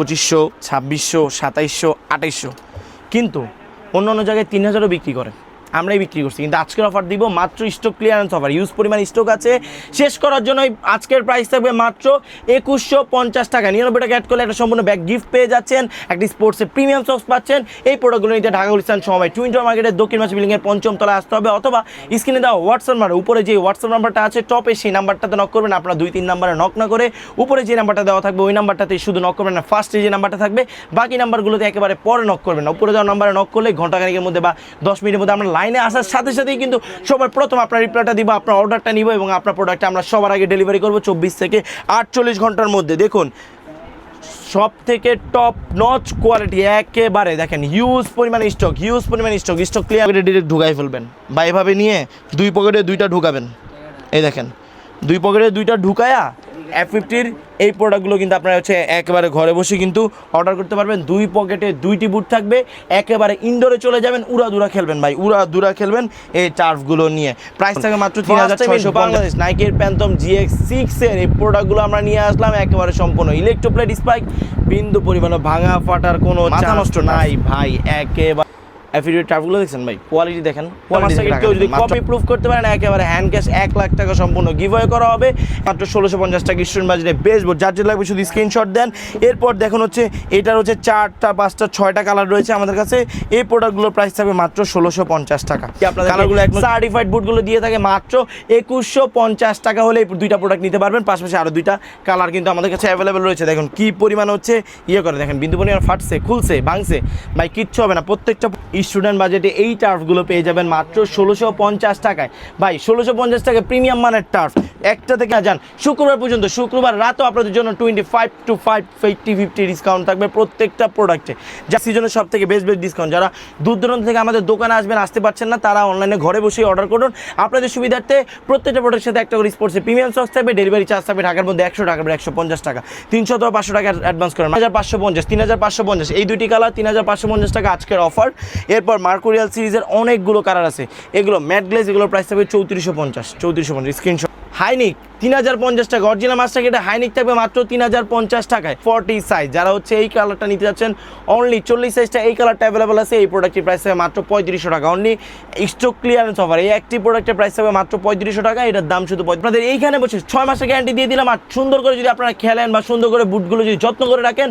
পঁচিশশো ছাব্বিশশো সাতাইশশো আঠাইশশো। কিন্তু অন্য অন্য জায়গায় তিন হাজারও বিক্রি করে। আমরাই বিক্রি করছি। কিন্তু আজকের অফার দিব মাত্র স্টক ক্লিয়ারেন্স অফার ইউজ পরিমাণ স্টক আছে। শেষ করার জন্য আজকের প্রাইস থাকবে মাত্র একুশশো পঞ্চাশ টাকা। নিরানব্বই টাকা অ্যাড করলে একটা সম্পূর্ণ ব্যাগ গিফট পেয়ে যাচ্ছেন। একটি স্পোর্টসের প্রিমিয়াম সক্স পাচ্ছেন। এই প্রোডাক্টগুলো নিতে ঢাকা গুলিস্তান সময় টুইন্টার মার্কেটের দক্ষিণ মাসি বিল্ডিংয়ের পঞ্চম তলায় আসতে হবে। অথবা স্ক্রিনে দেওয়া হোয়াটসঅ্যাপ নাম্বার উপরে যে হোয়াটসঅ্যাপ নাম্বারটা আছে টপে সেই নাম্বারটাতে নক করবেন। আপনারা দুই তিন নাম্বারে নক না করে উপরে যে নাম্বারটা দেওয়া থাকবে, ওই নাম্বারটাতে শুধু নক করবেন না ফার্স্টে যে নাম্বারটা থাকবে, বাকি নাম্বারগুলোতে একেবারে পরে নক করবেন না। উপরে দেওয়া নাম্বারে নক করলে ঘন্টাখানিকের মধ্যে বা দশ মিনিটের মধ্যে আমরা লাইনে আসার সাথে সাথেই কিন্তু সবার প্রথম আপনার রিপ্লাইটা দিব, আপনার অর্ডারটা নিব এবং আপনার প্রোডাক্টটা আমরা সবার আগে ডেলিভারি করব চব্বিশ থেকে আটচল্লিশ ঘণ্টার মধ্যে। দেখুন সব থেকে টপ নচ কোয়ালিটি একেবারে দেখেন হিউজ পরিমাণ স্টক হিউজ পরিমাণ স্টক স্টক ক্লিয়ার ডিরেক্ট ঢুকাই ফেলবেন। বা এভাবে নিয়ে দুই পকেটে দুইটা ঢুকাবেন। এই দেখেন, দুই পকেটে দুইটা ঢুকায়া এফ ফিফটির এই প্রোডাক্টগুলো কিন্তু আপনারা হচ্ছে একেবারে ঘরে বসে কিন্তু অর্ডার করতে পারবেন। দুই পকেটে দুইটি বুট থাকবে। একেবারে ইনডোরে চলে যাবেন। উড়া দুরা খেলবেন ভাই উড়া দুরা খেলবেন এই টার্ফগুলো নিয়ে। প্রাইস থাকে মাত্র তিন হাজার ছয়শো বাংলাদেশ নাইকের প্যান্থম জিএক্স সিক্সের এই প্রোডাক্টগুলো আমরা নিয়ে আসলাম। একেবারে সম্পূর্ণ ইলেকট্রোপ্লেট স্পাইক বিন্দু পরিমাণে ভাঙা ফাটার কোনো মাথা নষ্ট নাই ভাই একেবারে অ্যাফিডেভিট ট্রাফগুলো দেখছেন ভাই? কোয়ালিটি দেখেন। কেউ যদি কপি প্রুফ করতে পারেন একেবারে হ্যান্ড ক্যাশ এক লাখ টাকা সম্পূর্ণ গিভওয়ে করা হবে। মাত্র ষোলোশো পঞ্চাশ টাকা স্টুডেন্ট বাজেটে বোর্ড যার যেটা লাগবে শুধু স্ক্রিনশট দেন। এরপর দেখুন হচ্ছে এটার হচ্ছে চারটা পাঁচটা ছয়টা কালার রয়েছে আমাদের কাছে। এই প্রোডাক্টগুলোর প্রাইস থাকবে মাত্র ষোলোশো পঞ্চাশ টাকা। আপনাদের কালারগুলো একদম সার্টিফাইড বুটগুলো দিয়ে থাকে মাত্র একুশশো পঞ্চাশ টাকা হলে এই দুইটা প্রোডাক্ট নিতে পারবেন। পাশাপাশি আরও দুইটা কালার কিন্তু আমাদের কাছে অ্যাভেলেবেল রয়েছে। দেখুন কি পরিমাণ হচ্ছে ইয়ে করে দেখেন। বিন্দু পরিমাণ ফাটছে খুলছে ভাঙছে। ভাই কিচ্ছু হবে না। প্রত্যেকটা স্টুডেন্ট বাজেটে এই টার্ফগুলো পেয়ে যাবেন মাত্র ষোলোশো পঞ্চাশ টাকায়। ভাই, ষোলোশো পঞ্চাশ টাকায় প্রিমিয়াম মানের টার্ফ একটা থেকে যান, শুক্রবার পর্যন্ত, শুক্রবার রাতও আপনাদের জন্য twenty five to five fifty fifty discount থাকবে প্রত্যেকটা প্রোডাক্টে যা সিজনের সব থেকে বেস্ট বেস্ট ডিসকাউন্ট যারা দূর দূরান্ত থেকে আমাদের দোকানে আসবেন, আসতে পারছেন না, তারা অনলাইনে ঘরে বসেই অর্ডার করুন। আপনাদের সুবিধার্থে প্রত্যেকটা প্রোডাক্টের সাথে একটা করে স্পোর্টসের প্রিমিয়াম সক্স থাকবে ডেলিভারি চার্জ থাকবে ঢাকার মধ্যে একশো টাকা একশো পঞ্চাশ টাকা। তিনশো অথবা পাঁচশো টাকা অ্যাডভান্স করেন হাজার পাঁচশো পঞ্চাশ, তিন হাজার পাঁচশো পঞ্চাশ, এই দুটি কালার তিন হাজার পাঁচশো পঞ্চাশ টাকা আজকের অফার এরপর মার্কোরিয়াল সিরিজের অনেকগুলো কালার আছে। এগুলো ম্যাট গ্লেস এগুলোর প্রাইস থাকবে চৌত্রিশশো পঞ্চাশ চৌত্রিশশো পঞ্চাশ। স্ক্রিনশট হাইনিক তিন হাজার পঞ্চাশ টাকা। অরিজিনাল মাছটা কেটে হাইনিক থাকবে মাত্র তিন হাজার পঞ্চাশ টাকায়। ফর্টি সাইজ যারা হচ্ছে এই কালারটা নিতে যাচ্ছেন অনলি চল্লিশ সাইজটা এই কালারটা অ্যাভেলেবল আছে। এই প্রোডাক্টের প্রাইস থাকবে মাত্র পঁয়ত্রিশশো টাকা। অনলি স্টক ক্লিয়ারেন্স অফার এই একটি প্রোডাক্টের প্রাইস হবে মাত্র পঁয়ত্রিশশো টাকা। এটার দাম শুধু আপনাদের এইখানে বসে ছয় মাসের গ্যারান্টি দিয়ে দিলাম। আর সুন্দর করে যদি আপনারা খেলেন বা সুন্দর করে বুটগুলো যদি যত্ন করে রাখেন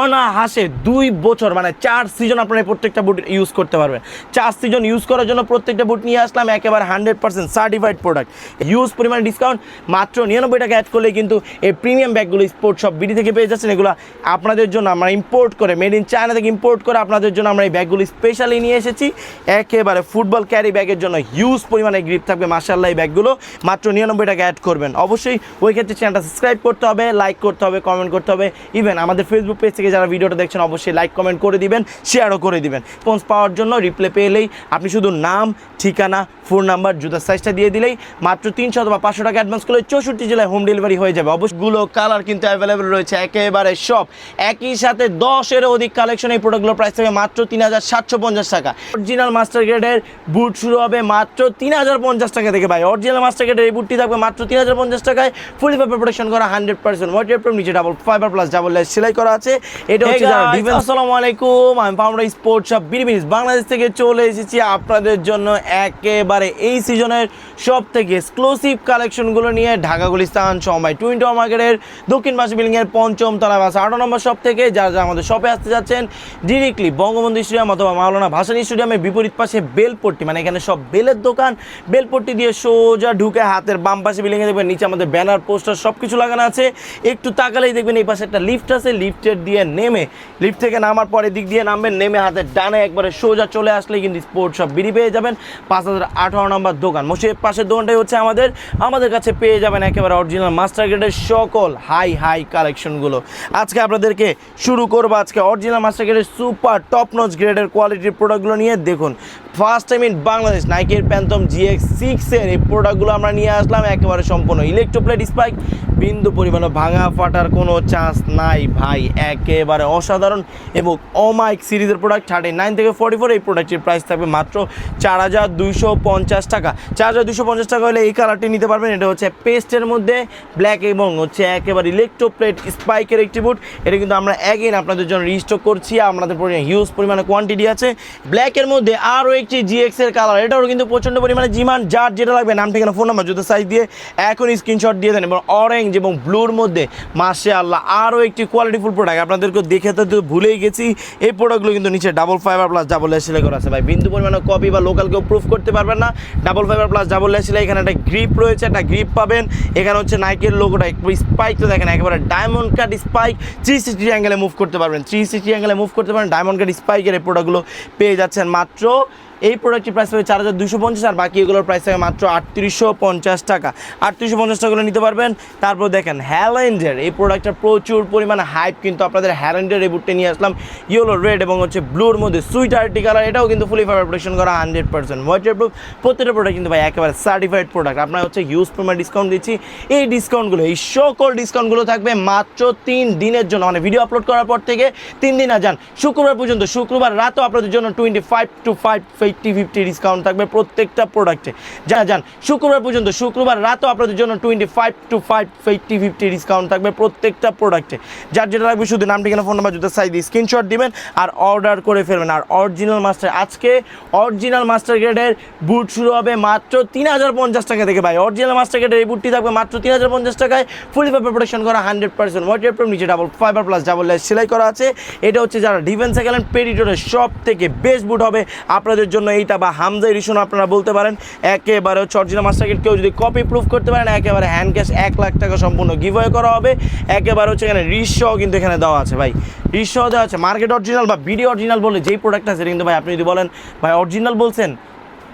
অনাহাসে দুই বছর মানে চার সিজন আপনারা প্রত্যেকটা বুট ইউজ করতে পারবেন। চার সিজন ইউজ করার জন্য প্রত্যেকটা বুট নিয়ে আসলাম। একেবারে hundred percent certified product huge পরিমাণ ডিসকাউন্ট মাত্র নিরানব্বই টাকা অ্যাড করলে কিন্তু এই প্রিমিয়াম ব্যাগগুলো স্পোর্ট সব বিডি থেকে পেয়ে যাচ্ছেন। এগুলো আপনাদের জন্য আমরা ইম্পোর্ট করে মেড ইন চায়না থেকে ইম্পোর্ট করে আপনাদের জন্য আমরা এই ব্যাগগুলো স্পেশালি নিয়ে এসেছি। একেবারে ফুটবল ক্যারি ব্যাগের জন্য হিউজ পরিমাণে গ্রিপ থাকবে মার্শাল্লাহ এই ব্যাগগুলো। মাত্র নিরানব্বই টাকা অ্যাড করবেন। অবশ্যই ওই ক্ষেত্রে চ্যানেলটা সাবস্ক্রাইব করতে হবে লাইক করতে হবে কমেন্ট করতে হবে। ইভেন আমাদের ফেসবুক পেজ থেকে যারা ভিডিওটা দেখছেন, অবশ্যই লাইক কমেন্ট করে দিবেন শেয়ারও করে দিবেন। রেসপন্স পাওয়ার জন্য রিপ্লে পেলেই আপনি শুধু নাম, ঠিকানা ফোন নাম্বার জুতার সাইজটা দিয়ে দিলেই মাত্র তিনশো অথবা পাঁচশো টাকা অ্যাডভান্স করলে চৌষট্টি জেলায় হোম ডেলিভারি হয়ে যাবে। অবশ্যগুলো কালার কিন্তু অ্যাভেলেবেল রয়েছে একেবারে সব। একই সাথে দশের অধিক কালেকশন এই প্রোডাক্টগুলোর প্রাইস থাকবে মাত্র তিন হাজার সাতশো পঞ্চাশ টাকা। অরিজিনাল মাস্টার গ্রেডের বুট শুরু হবে মাত্র তিন হাজার পঞ্চাশ টাকা থেকে ভাই। অরিজিনাল মাস্টার গ্রেডের এই বুটটি থাকবে মাত্র তিন হাজার পঞ্চাশ টাকায়। ফুল পেপার প্রোটেকশন করা হান্ড্রেড পার্সেন্ট। ওয়াটার প্রুফ নিচে double fibre plus double lace সেলাই করা আছে। এটা হচ্ছে আসসালামু আলাইকুম। আমি পাউন্ডা স্পোর্টস শপ বিরিবিনিস বাংলাদেশ থেকে চলে এসেছি আপনাদের জন্য একেবারে এই সিজনের সব থেকে এক্সক্লুসিভ কালেকশনগুলো নিয়ে ঢাকা, গুলিস্তান সময় টুইন টাওয়ার মার্কেটের দক্ষিণ পাশে বিল্ডিংয়ের পঞ্চম তলা বাস। আট নম্বর শপ থেকে যারা যারা আমাদের শপে আসতে যাচ্ছেন ডিরেক্টলি বঙ্গবন্ধু স্টেডিয়াম অথবা মাওলানা ভাসানী স্টেডিয়ামের বিপরীত পাশে বেলপট্টি মানে এখানে সব বেলের দোকান। বেলপট্টি দিয়ে সোজা ঢুকে হাতের বাম পাশে বিল্ডিংয়ে দেখবেন, নিচে আমাদের ব্যানার পোস্টার সব কিছু লাগানো আছে। একটু তাকালেই দেখবেন এই পাশে একটা লিফট আছে লিফটের দিয়ে নেমে লিফট থেকে নামার পরে দিক দিয়ে নামবেন, নেমে হাতের ডানে একবারে সোজা চলে আসলে কিন্তু স্পোর্টস সব বিড়ি পেয়ে যাবেন। পাঁচ হাজার আঠারো নম্বর দোকান। মসে পাশের দোকানটাই হচ্ছে আমাদের। আমাদের কাছে পেয়ে যাবেন একেবারে অরিজিনাল মাস্টার গ্রেডের সকল হাই হাই কালেকশনগুলো আজকে আপনাদেরকে শুরু করব আজকে অরিজিনাল মাস্টার গ্রেডের সুপার টপ নচ গ্রেডের কোয়ালিটির প্রোডাক্টগুলো নিয়ে। দেখুন ফার্স্ট টাইম ইন বাংলাদেশ নাইকের প্যান্থম জিএক্স সিক্সের এই প্রোডাক্টগুলো আমরা নিয়ে আসলাম, একেবারে সম্পূর্ণ ইলেকট্রোপ্লেট স্পাইক বিন্দু পরিমাণে ভাঙা ফাটার কোনো চান্স নাই ভাই। একেবারে অসাধারণ এবং অমাইক সিরিজের প্রোডাক্ট থার্টি নাইন থেকে ফর্টি ফোর এই প্রোডাক্টের প্রাইস থাকবে মাত্র চার হাজার দুইশো পঞ্চাশ টাকা। চার হাজার দুশো পঞ্চাশ টাকা হলে এই কালারটি নিতে পারবেন। এটা হচ্ছে পেস্টের মধ্যে ব্ল্যাক এবং হচ্ছে একেবারে ইলেকট্রোপ্লেট স্পাইকের একটি বুট এটা কিন্তু আমরা অ্যাগেন আপনাদের জন্য রিস্টক করছি। আপনাদের পরিমাণে হিউজ পরিমাণে কোয়ান্টিটি আছে। ব্ল্যাকের মধ্যে আরও একটি জিএক্স এর কালার এটাও কিন্তু প্রচণ্ড পরিমাণে জিমান যার যেটা লাগবে, নাম, ঠিকানা ফোন নাম্বার জুতো সাইজ দিয়ে এখন স্ক্রিনশট দিয়ে দেন এবং অরেঞ্জ এবং ব্লুর মধ্যে মাসে আল্লাহ আরও একটি কোয়ালিটিফুল প্রোডাক্ট আপনাদেরকে দেখে তো ভুলেই গেছি। এই প্রোডাক্টগুলো কিন্তু নিচে ডাবল ফাইবার প্লাস ডাবল সেলাই করা আছে। ভাই, বিন্দু পরিমাণে কপি বা লোকাল কেউ প্রুফ করতে পারবেন না। ডাবল ফাইবার প্লাস ডাবল সেলাই, এখানে একটা গ্রিপ রয়েছে, একটা গ্রিপ পাবেন। এখানে হচ্ছে নাইকের লোগোটা একটু স্পাইক তো দেখেন, একেবারে diamond cut spike three sixty অ্যাঙ্গেলে মুভ করতে পারবেন থ্রি সিক্সটি অ্যাঙ্গেলে মুভ করতে পারেন ডায়মন্ড কাট স্পাইকের এই প্রোডাক্টগুলো পেয়ে যাচ্ছেন মাত্র এই প্রোডাক্টটির প্রাইস হবে চার হাজার দুশো পঞ্চাশ আর বাকি এগুলোর প্রাইস হবে মাত্র আটত্রিশশো পঞ্চাশ টাকা। আটত্রিশশো পঞ্চাশ টাকাগুলো নিতে পারবেন। তারপর দেখেন হ্যালেন্ডের এই প্রোডাক্টটা প্রচুর পরিমাণে হাইপ কিন্তু আপনাদের হ্যালেন্ডের এই বুটটা নিয়ে আসলাম। ইয়েলো রেড এবং হচ্ছে ব্লুর মধ্যে সুইট আর্টি কালার এটাও কিন্তু ফুলি ফাইবার প্রোটেকশন করা হান্ড্রেড পার্সেন্ট ওয়াটার প্রুফ প্রত্যেকটা প্রোডাক্ট কিন্তু ভাই একেবারে সার্টিফাইড প্রোডাক্ট আপনার হচ্ছে ইউজ পরিমাণ ডিসকাউন্ট দিচ্ছি। এই ডিসকাউন্টগুলো এই সকল ডিসকাউন্টগুলো থাকবে মাত্র তিন দিনের জন্য। মানে ভিডিও আপলোড করার পর থেকে তিন দিন আর যান শুক্রবার পর্যন্ত, শুক্রবার রাতও আপনাদের জন্য twenty five to five fifty fifty discount থাকবে প্রত্যেকটা প্রোডাক্টে যা যান, শুক্রবার পর্যন্ত, শুক্রবার রাতও আপনাদের জন্য twenty five to five fifty fifty discount থাকবে প্রত্যেকটা প্রোডাক্টে যার যেটা লাগবে শুধু নাম, ঠিকানা ফোন নাম্বার জুতো সাইজ দিয়ে স্ক্রিনশট দিবেন আর অর্ডার করে ফেলবেন। আর অরিজিনাল মাস্টার আজকে অরিজিনাল মাস্টার গ্রেডের বুট শুরু হবে মাত্র তিন হাজার পঞ্চাশ টাকা থেকে ভাই। অরিজিনাল মাস্টার গ্রেডের এই বুটটি থাকবে মাত্র তিন হাজার পঞ্চাশ টাকায়। ফুলি ফাইবার প্রোটেকশন করা হান্ড্রেড পার্সেন্ট ওয়াটার প্রুফ নিচে double fibre plus double lace সেলাই করা আছে। এটা হচ্ছে যারা ডিফেন্সে গেলেন পেরিটোরের সব থেকে বেস্ট বুট হবে। আপনাদের জন্য এইটা বা হামজা এডিশন আপনারা বলতে পারেন। একেবারে হচ্ছে মাস্টার গ্রেড কেউ যদি কপি প্রুফ করতে পারেন, একেবারে হ্যান্ড ক্যাশ এক লাখ টাকা সম্পূর্ণ গিভওয়ে করা হবে। একেবারে হচ্ছে এখানে রিসও কিন্তু এখানে দেওয়া আছে ভাই। রিসও দেওয়া আছে। মার্কেট অরিজিনাল বা বিডি অরিজিনাল বলে যেই প্রোডাক্ট আছে কিন্তু ভাই আপনি যদি বলেন, ভাই অরিজিনাল বলছেন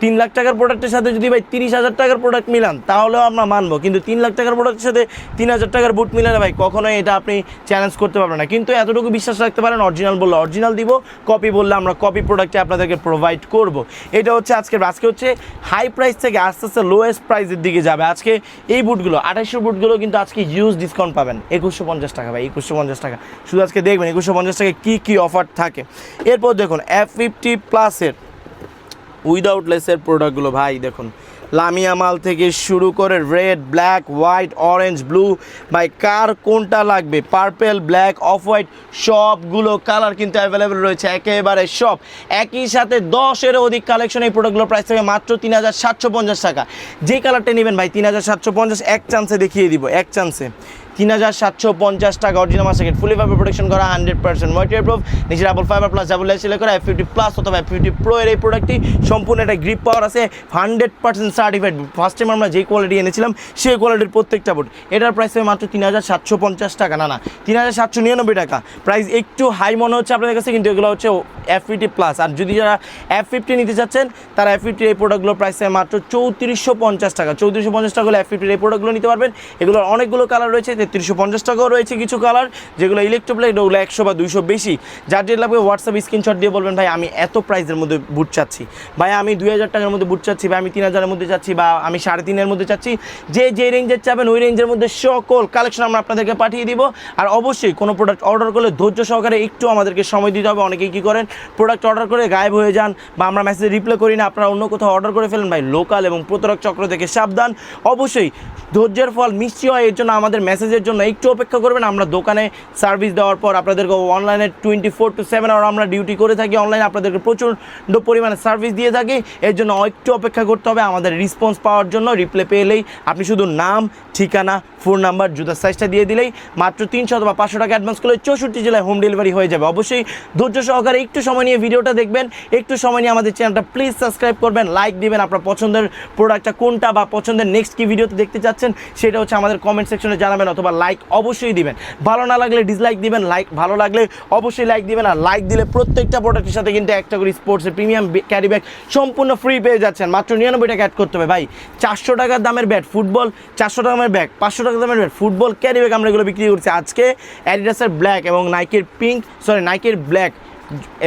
তিন লাখ টাকার প্রোডাক্টের সাথে যদি ভাই তিরিশ হাজার টাকার প্রোডাক্ট মিলান, তাহলেও আমরা মানবো। কিন্তু তিন লাখ টাকার প্রোডাক্টের সাথে তিন হাজার টাকার বুট মিলালে ভাই, কখনোই এটা আপনি চ্যালেঞ্জ করতে পারবেন না। কিন্তু এতটুকু বিশ্বাস রাখতে পারেন অরিজিনাল বললে অরিজিনাল দিব কপি বললে আমরা কপি প্রোডাক্টে আপনাদেরকে প্রোভাইড করব। এটা হচ্ছে আজকে আজকে হচ্ছে হাই প্রাইস থেকে আস্তে আস্তে লোয়েস্ট প্রাইসের দিকে যাবে। আজকে এই বুটগুলো আঠাইশশো বুটগুলো কিন্তু আজকে ইউজ ডিসকাউন্ট পাবেন। একুশশো পঞ্চাশ টাকা ভাই, একুশশো পঞ্চাশ টাকা। শুধু আজকে দেখবেন একুশশো পঞ্চাশ টাকা কী কী অফার থাকে। এরপর দেখুন এফ ফিফটি প্লাসের উইদাউট লেসের প্রোডাক্টগুলো ভাই দেখুন লামিয়া মাল থেকে শুরু করে red black white orange blue ভাই, কার কোনটা লাগবে? পার্পেল ব্ল্যাক অফ হোয়াইট সবগুলো কালার কিন্তু অ্যাভেলেবেল রয়েছে, একেবারে সব। একই সাথে দশের অধিক কালেকশন এই প্রোডাক্টগুলোর প্রাইস থেকে মাত্র তিন হাজার সাতশো পঞ্চাশ টাকা। যে কালারটা নেবেন ভাই, তিন হাজার সাতশো পঞ্চাশ, এক চান্সে দেখিয়ে দিব, এক চান্সে তিন হাজার সাতশো পঞ্চাশ টাকা original market fully fibre protection করা হান্ড্রেড পার্সেন্ট ওয়াটার প্রুফ নিচে ডাবল ফাইবার প্লাস ডাবল সিলে করা এফ ফিফটি প্লাস অথবা এফ ফিফটি প্রো এর এই প্রোডাক্টটি সম্পূর্ণ একটা গ্রিপ পাওয়ার আছে hundred percent certified boot first time আমরা যেই কোয়ালিটি এনেছিলাম, সেই কোয়ালিটির প্রত্যেকটা বোর্ড এটার প্রাইস হবে মাত্র তিন হাজার সাতশো পঞ্চাশ টাকা, না না, তিন হাজার সাতশো নিরানব্বই টাকা। প্রাইস একটু হাই মনে হচ্ছে আপনাদের কাছে, কিন্তু এগুলো হচ্ছে এফ ফিফটি প্লাস আর যদি যারা এফ ফিফটি নিতে চাচ্ছেন, তারা এফ ফিফটির এই প্রোডাক্টগুলোর প্রাইস হবে মাত্র চৌত্রিশশো পঞ্চাশ টাকা। চৌত্রিশশো পঞ্চাশ টাকা হলে এফ ফিফটির এই প্রোডাক্টগুলো নিতে পারবেন। এগুলোর অনেকগুলো কালার রয়েছে, তেত্রিশশো পঞ্চাশ টাকাও রয়েছে কিছু কালার যেগুলো ইলেকট্রোপ্লেট ওগুলো একশো বা দুইশো বেশি। যার যেটা লাগবে হোয়াটসঅ্যাপ স্ক্রিনশট দিয়ে বলবেন, ভাই, আমি এত প্রাইসের মধ্যে বুট চাচ্ছি। ভাই, আমি দুই হাজার টাকার মধ্যে বুট চাচ্ছি, ভাই, আমি তিন হাজারের মধ্যে চাচ্ছি বা আমি সাড়ে তিনের মধ্যে চাচ্ছি যে যে রেঞ্জের চাবেন ওই রেঞ্জের মধ্যে সকল কালেকশন আমরা আপনাদেরকে পাঠিয়ে দিব। আর অবশ্যই কোনো প্রোডাক্ট অর্ডার করলে ধৈর্য সহকারে একটু আমাদেরকে সময় দিতে হবে। অনেকেই কী করেন প্রোডাক্ট অর্ডার করে গায়েব হয়ে যান বা আমরা মেসেজ রিপ্লাই করি না, আপনারা অন্য কোথাও অর্ডার করে ফেলেন। ভাই লোকাল এবং প্রতারক চক্র থেকে সাবধান। অবশ্যই ধৈর্যের ফল মিষ্টি হয়, এর জন্য আমাদের মেসেজের জন্য একটু অপেক্ষা করবেন। আমরা দোকানে সার্ভিস দেওয়ার পর আপনাদেরকে অনলাইনে twenty four to seven hour আমরা ডিউটি করে থাকি। অনলাইনে আপনাদেরকে প্রচণ্ড পরিমাণে সার্ভিস দিয়ে থাকি। এর জন্য একটু অপেক্ষা করতে হবে। আমাদের রেসপন্স পাওয়ার জন্য রিপ্লে পেলেই আপনি শুধু নাম, ঠিকানা ফোন নাম্বার জুতার সাইজটা দিয়ে দিলেই মাত্র তিনশো অথবা পাঁচশো টাকা অ্যাডভান্স করলে চৌষট্টি জেলায় হোম ডেলিভারি হয়ে যাবে। অবশ্যই ধৈর্য সহকারে একটু সময় নিয়ে ভিডিওটা দেখবেন। একটু সময় নিয়ে আমাদের চ্যানেলটা প্লিজ সাবস্ক্রাইব করবেন লাইক দিবেন আপনার পছন্দের প্রোডাক্টটা কোনটা বা পছন্দের নেক্সট কি ভিডিওতে দেখতে চাচ্ছেন সেটা হচ্ছে আমাদের কমেন্ট সেকশনে জানাবেন অথবা লাইক অবশ্যই দিবেন। ভালো না লাগলে ডিসলাইক দিবেন লাইক ভালো লাগলে অবশ্যই লাইক দিবেন আর লাইক দিলে প্রত্যেকটা প্রোডাক্টের সাথে কিন্তু একটা করে স্পোর্টসের প্রিমিয়াম ক্যারি ব্যাগ সম্পূর্ণ ফ্রি পেয়ে যাচ্ছেন। মাত্র নিরানব্বই টাকা অ্যাড করতে হবে। ভাই, চারশো টাকার দামের ব্যাট ফুটবল চারশো টাকার ব্যাগ পাঁচশো টাকার দামের ব্যাট ফুটবল ক্যারি ব্যাগ আমরা এগুলো বিক্রি করছি। আজকে অ্যাডিডাসের ব্ল্যাক এবং নাইকের পিঙ্ক সরি নাইকের ব্ল্যাক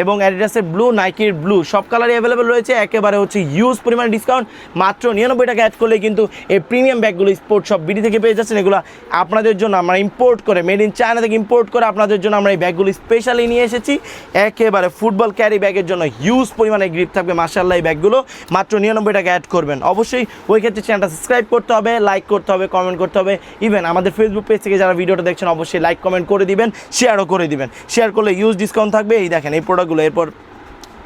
এবং অ্যাডিডাসের ব্লু, নাইকির ব্লু, সব কালারই অ্যাভেলেবেল রয়েছে। একেবারে হচ্ছে ইউজ পরিমাণ ডিসকাউন্ট মাত্র নিরানব্বই টাকা অ্যাড করলে কিন্তু এই প্রিমিয়াম ব্যাগগুলো স্পোর্ট সব বিডি থেকে পেয়ে যাচ্ছেন। এগুলো আপনাদের জন্য আমরা ইম্পোর্ট করে মেড ইন চায়না থেকে ইম্পোর্ট করে আপনাদের জন্য আমরা এই ব্যাগগুলো স্পেশালি নিয়ে এসেছি। একেবারে ফুটবল ক্যারি ব্যাগের জন্য হিউজ পরিমাণে গ্রিপ থাকবে মার্শাল্লাহ এই ব্যাগগুলো। মাত্র নিরানব্বই টাকা অ্যাড করবেন। অবশ্যই ওই ক্ষেত্রে চ্যানেলটা সাবস্ক্রাইব করতে হবে লাইক করতে হবে কমেন্ট করতে হবে। ইভেন আমাদের ফেসবুক পেজ থেকে যারা ভিডিওটা দেখছেন, অবশ্যই লাইক কমেন্ট করে দিবেন শেয়ারও করে দিবেন। শেয়ার করলে ইউজ ডিসকাউন্ট থাকবে। এই দেখেন এই প্রোডাক্টগুলো এরপর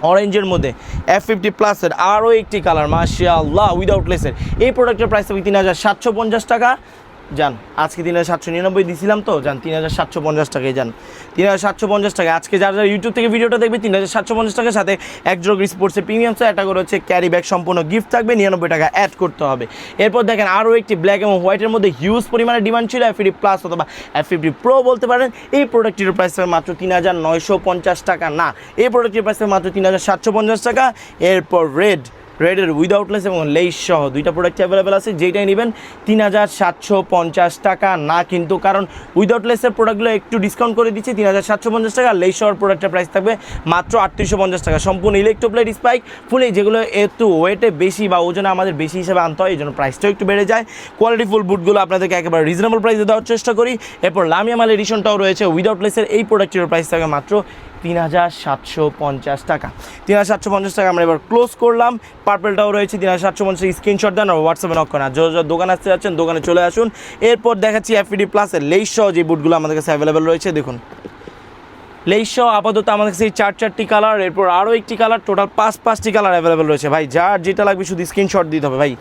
অরেঞ্জের মধ্যে এফ ফিফটি প্লাসের আরও একটি কালার মাশাআল্লাহ উইদাউট লেসের এই প্রোডাক্টের প্রাইস হবে তিন হাজার সাতশো পঞ্চাশ টাকা। যান, আজকে তিন হাজার সাতশো নিরানব্বই দিয়েছিলাম তো, যান, তিন হাজার সাতশো পঞ্চাশ টাকায় যান। তিন হাজার সাতশো পঞ্চাশ টাকা আজকে যারা যারা ইউটিউব থেকে ভিডিওটা দেখবে, তিন হাজার সাতশো পঞ্চাশ টাকার সাথে এক জোগ স্পোর্টসের প্রিমিয়াম সে একটা করে হচ্ছে ক্যারি ব্যাগ সম্পূর্ণ গিফট থাকবে, নিরানব্বই টাকা অ্যাড করতে হবে। এরপর দেখেন আরও একটি ব্ল্যাক এবং হোয়াইটের মধ্যে হিউজ পরিমাণে ডিমান্ড ছিল এফ প্লাস অথবা এফ ফিফটি প্রো বলতে পারেন। এই প্রোডাক্টটির প্রাইস মাত্র তিন হাজার নয়শো পঞ্চাশ টাকা। না, এই প্রোডাক্টের প্রাইস মাত্র তিন হাজার সাতশো পঞ্চাশ টাকা। এরপর রেড রেডের উইদাউটলেস এবং লেস সহ দুইটা প্রোডাক্ট অ্যাভেলেবেল আছে যেটাই নেবেন তিন হাজার সাতশো পঞ্চাশ টাকা না কিন্তু, কারণ উইদাউটলেসের প্রোডাক্টগুলো একটু ডিসকাউন্ট করে দিচ্ছি, তিন হাজার সাতশো পঞ্চাশ টাকা লেস সহ প্রোডাক্টের প্রাইস থাকবে মাত্র আটত্রিশশো পঞ্চাশ টাকা। সম্পূর্ণ ইলেকট্রোপ্লেট স্পাইক ফুলে যেগুলো একটু ওয়েটে বেশি বা ওজনে আমাদের বেশি হিসেবে আনতে হয় এই জন্য প্রাইসটাও একটু বেড়ে যায়। কোয়ালিটি ফুল বুটগুলো আপনাদেরকে একেবারে রিজনেবল প্রাইসে দেওয়ার চেষ্টা করি। এরপর লামিয়া লামিয়ামাল এডিশনটাও রয়েছে উইদাউটলেসের এই প্রোডাক্টের প্রাইস থাকবে মাত্র তিন হাজার সাতশো পঞ্চাশ টাকা। তিন হাজার সাতশো পঞ্চাশ টাকা আমরা এবার ক্লোজ করলাম। পার্পেলটাও রয়েছে, তিন হাজার সাতশো পঞ্চাশ স্ক্রিনশট দেন আর হোয়াটসঅ্যাপে নক করেন। আর যা যা দোকান আসতে যাচ্ছেন, দোকানে চলে আসুন। এরপর দেখাচ্ছি এফিডি প্লাসের লেইসহ যে বুটগুলো আমাদের কাছে অ্যাভেলেবেল রয়েছে, দেখুন। সহ আপাতত আমাদের কাছে চার চারটি কালার এরপর আরও একটি কালার টোটাল পাঁচ পাঁচটি কালার অ্যাভেলেবেল রয়েছে। ভাই, যার যেটা লাগবে শুধু স্ক্রিনশট দিতে হবে। ভাই,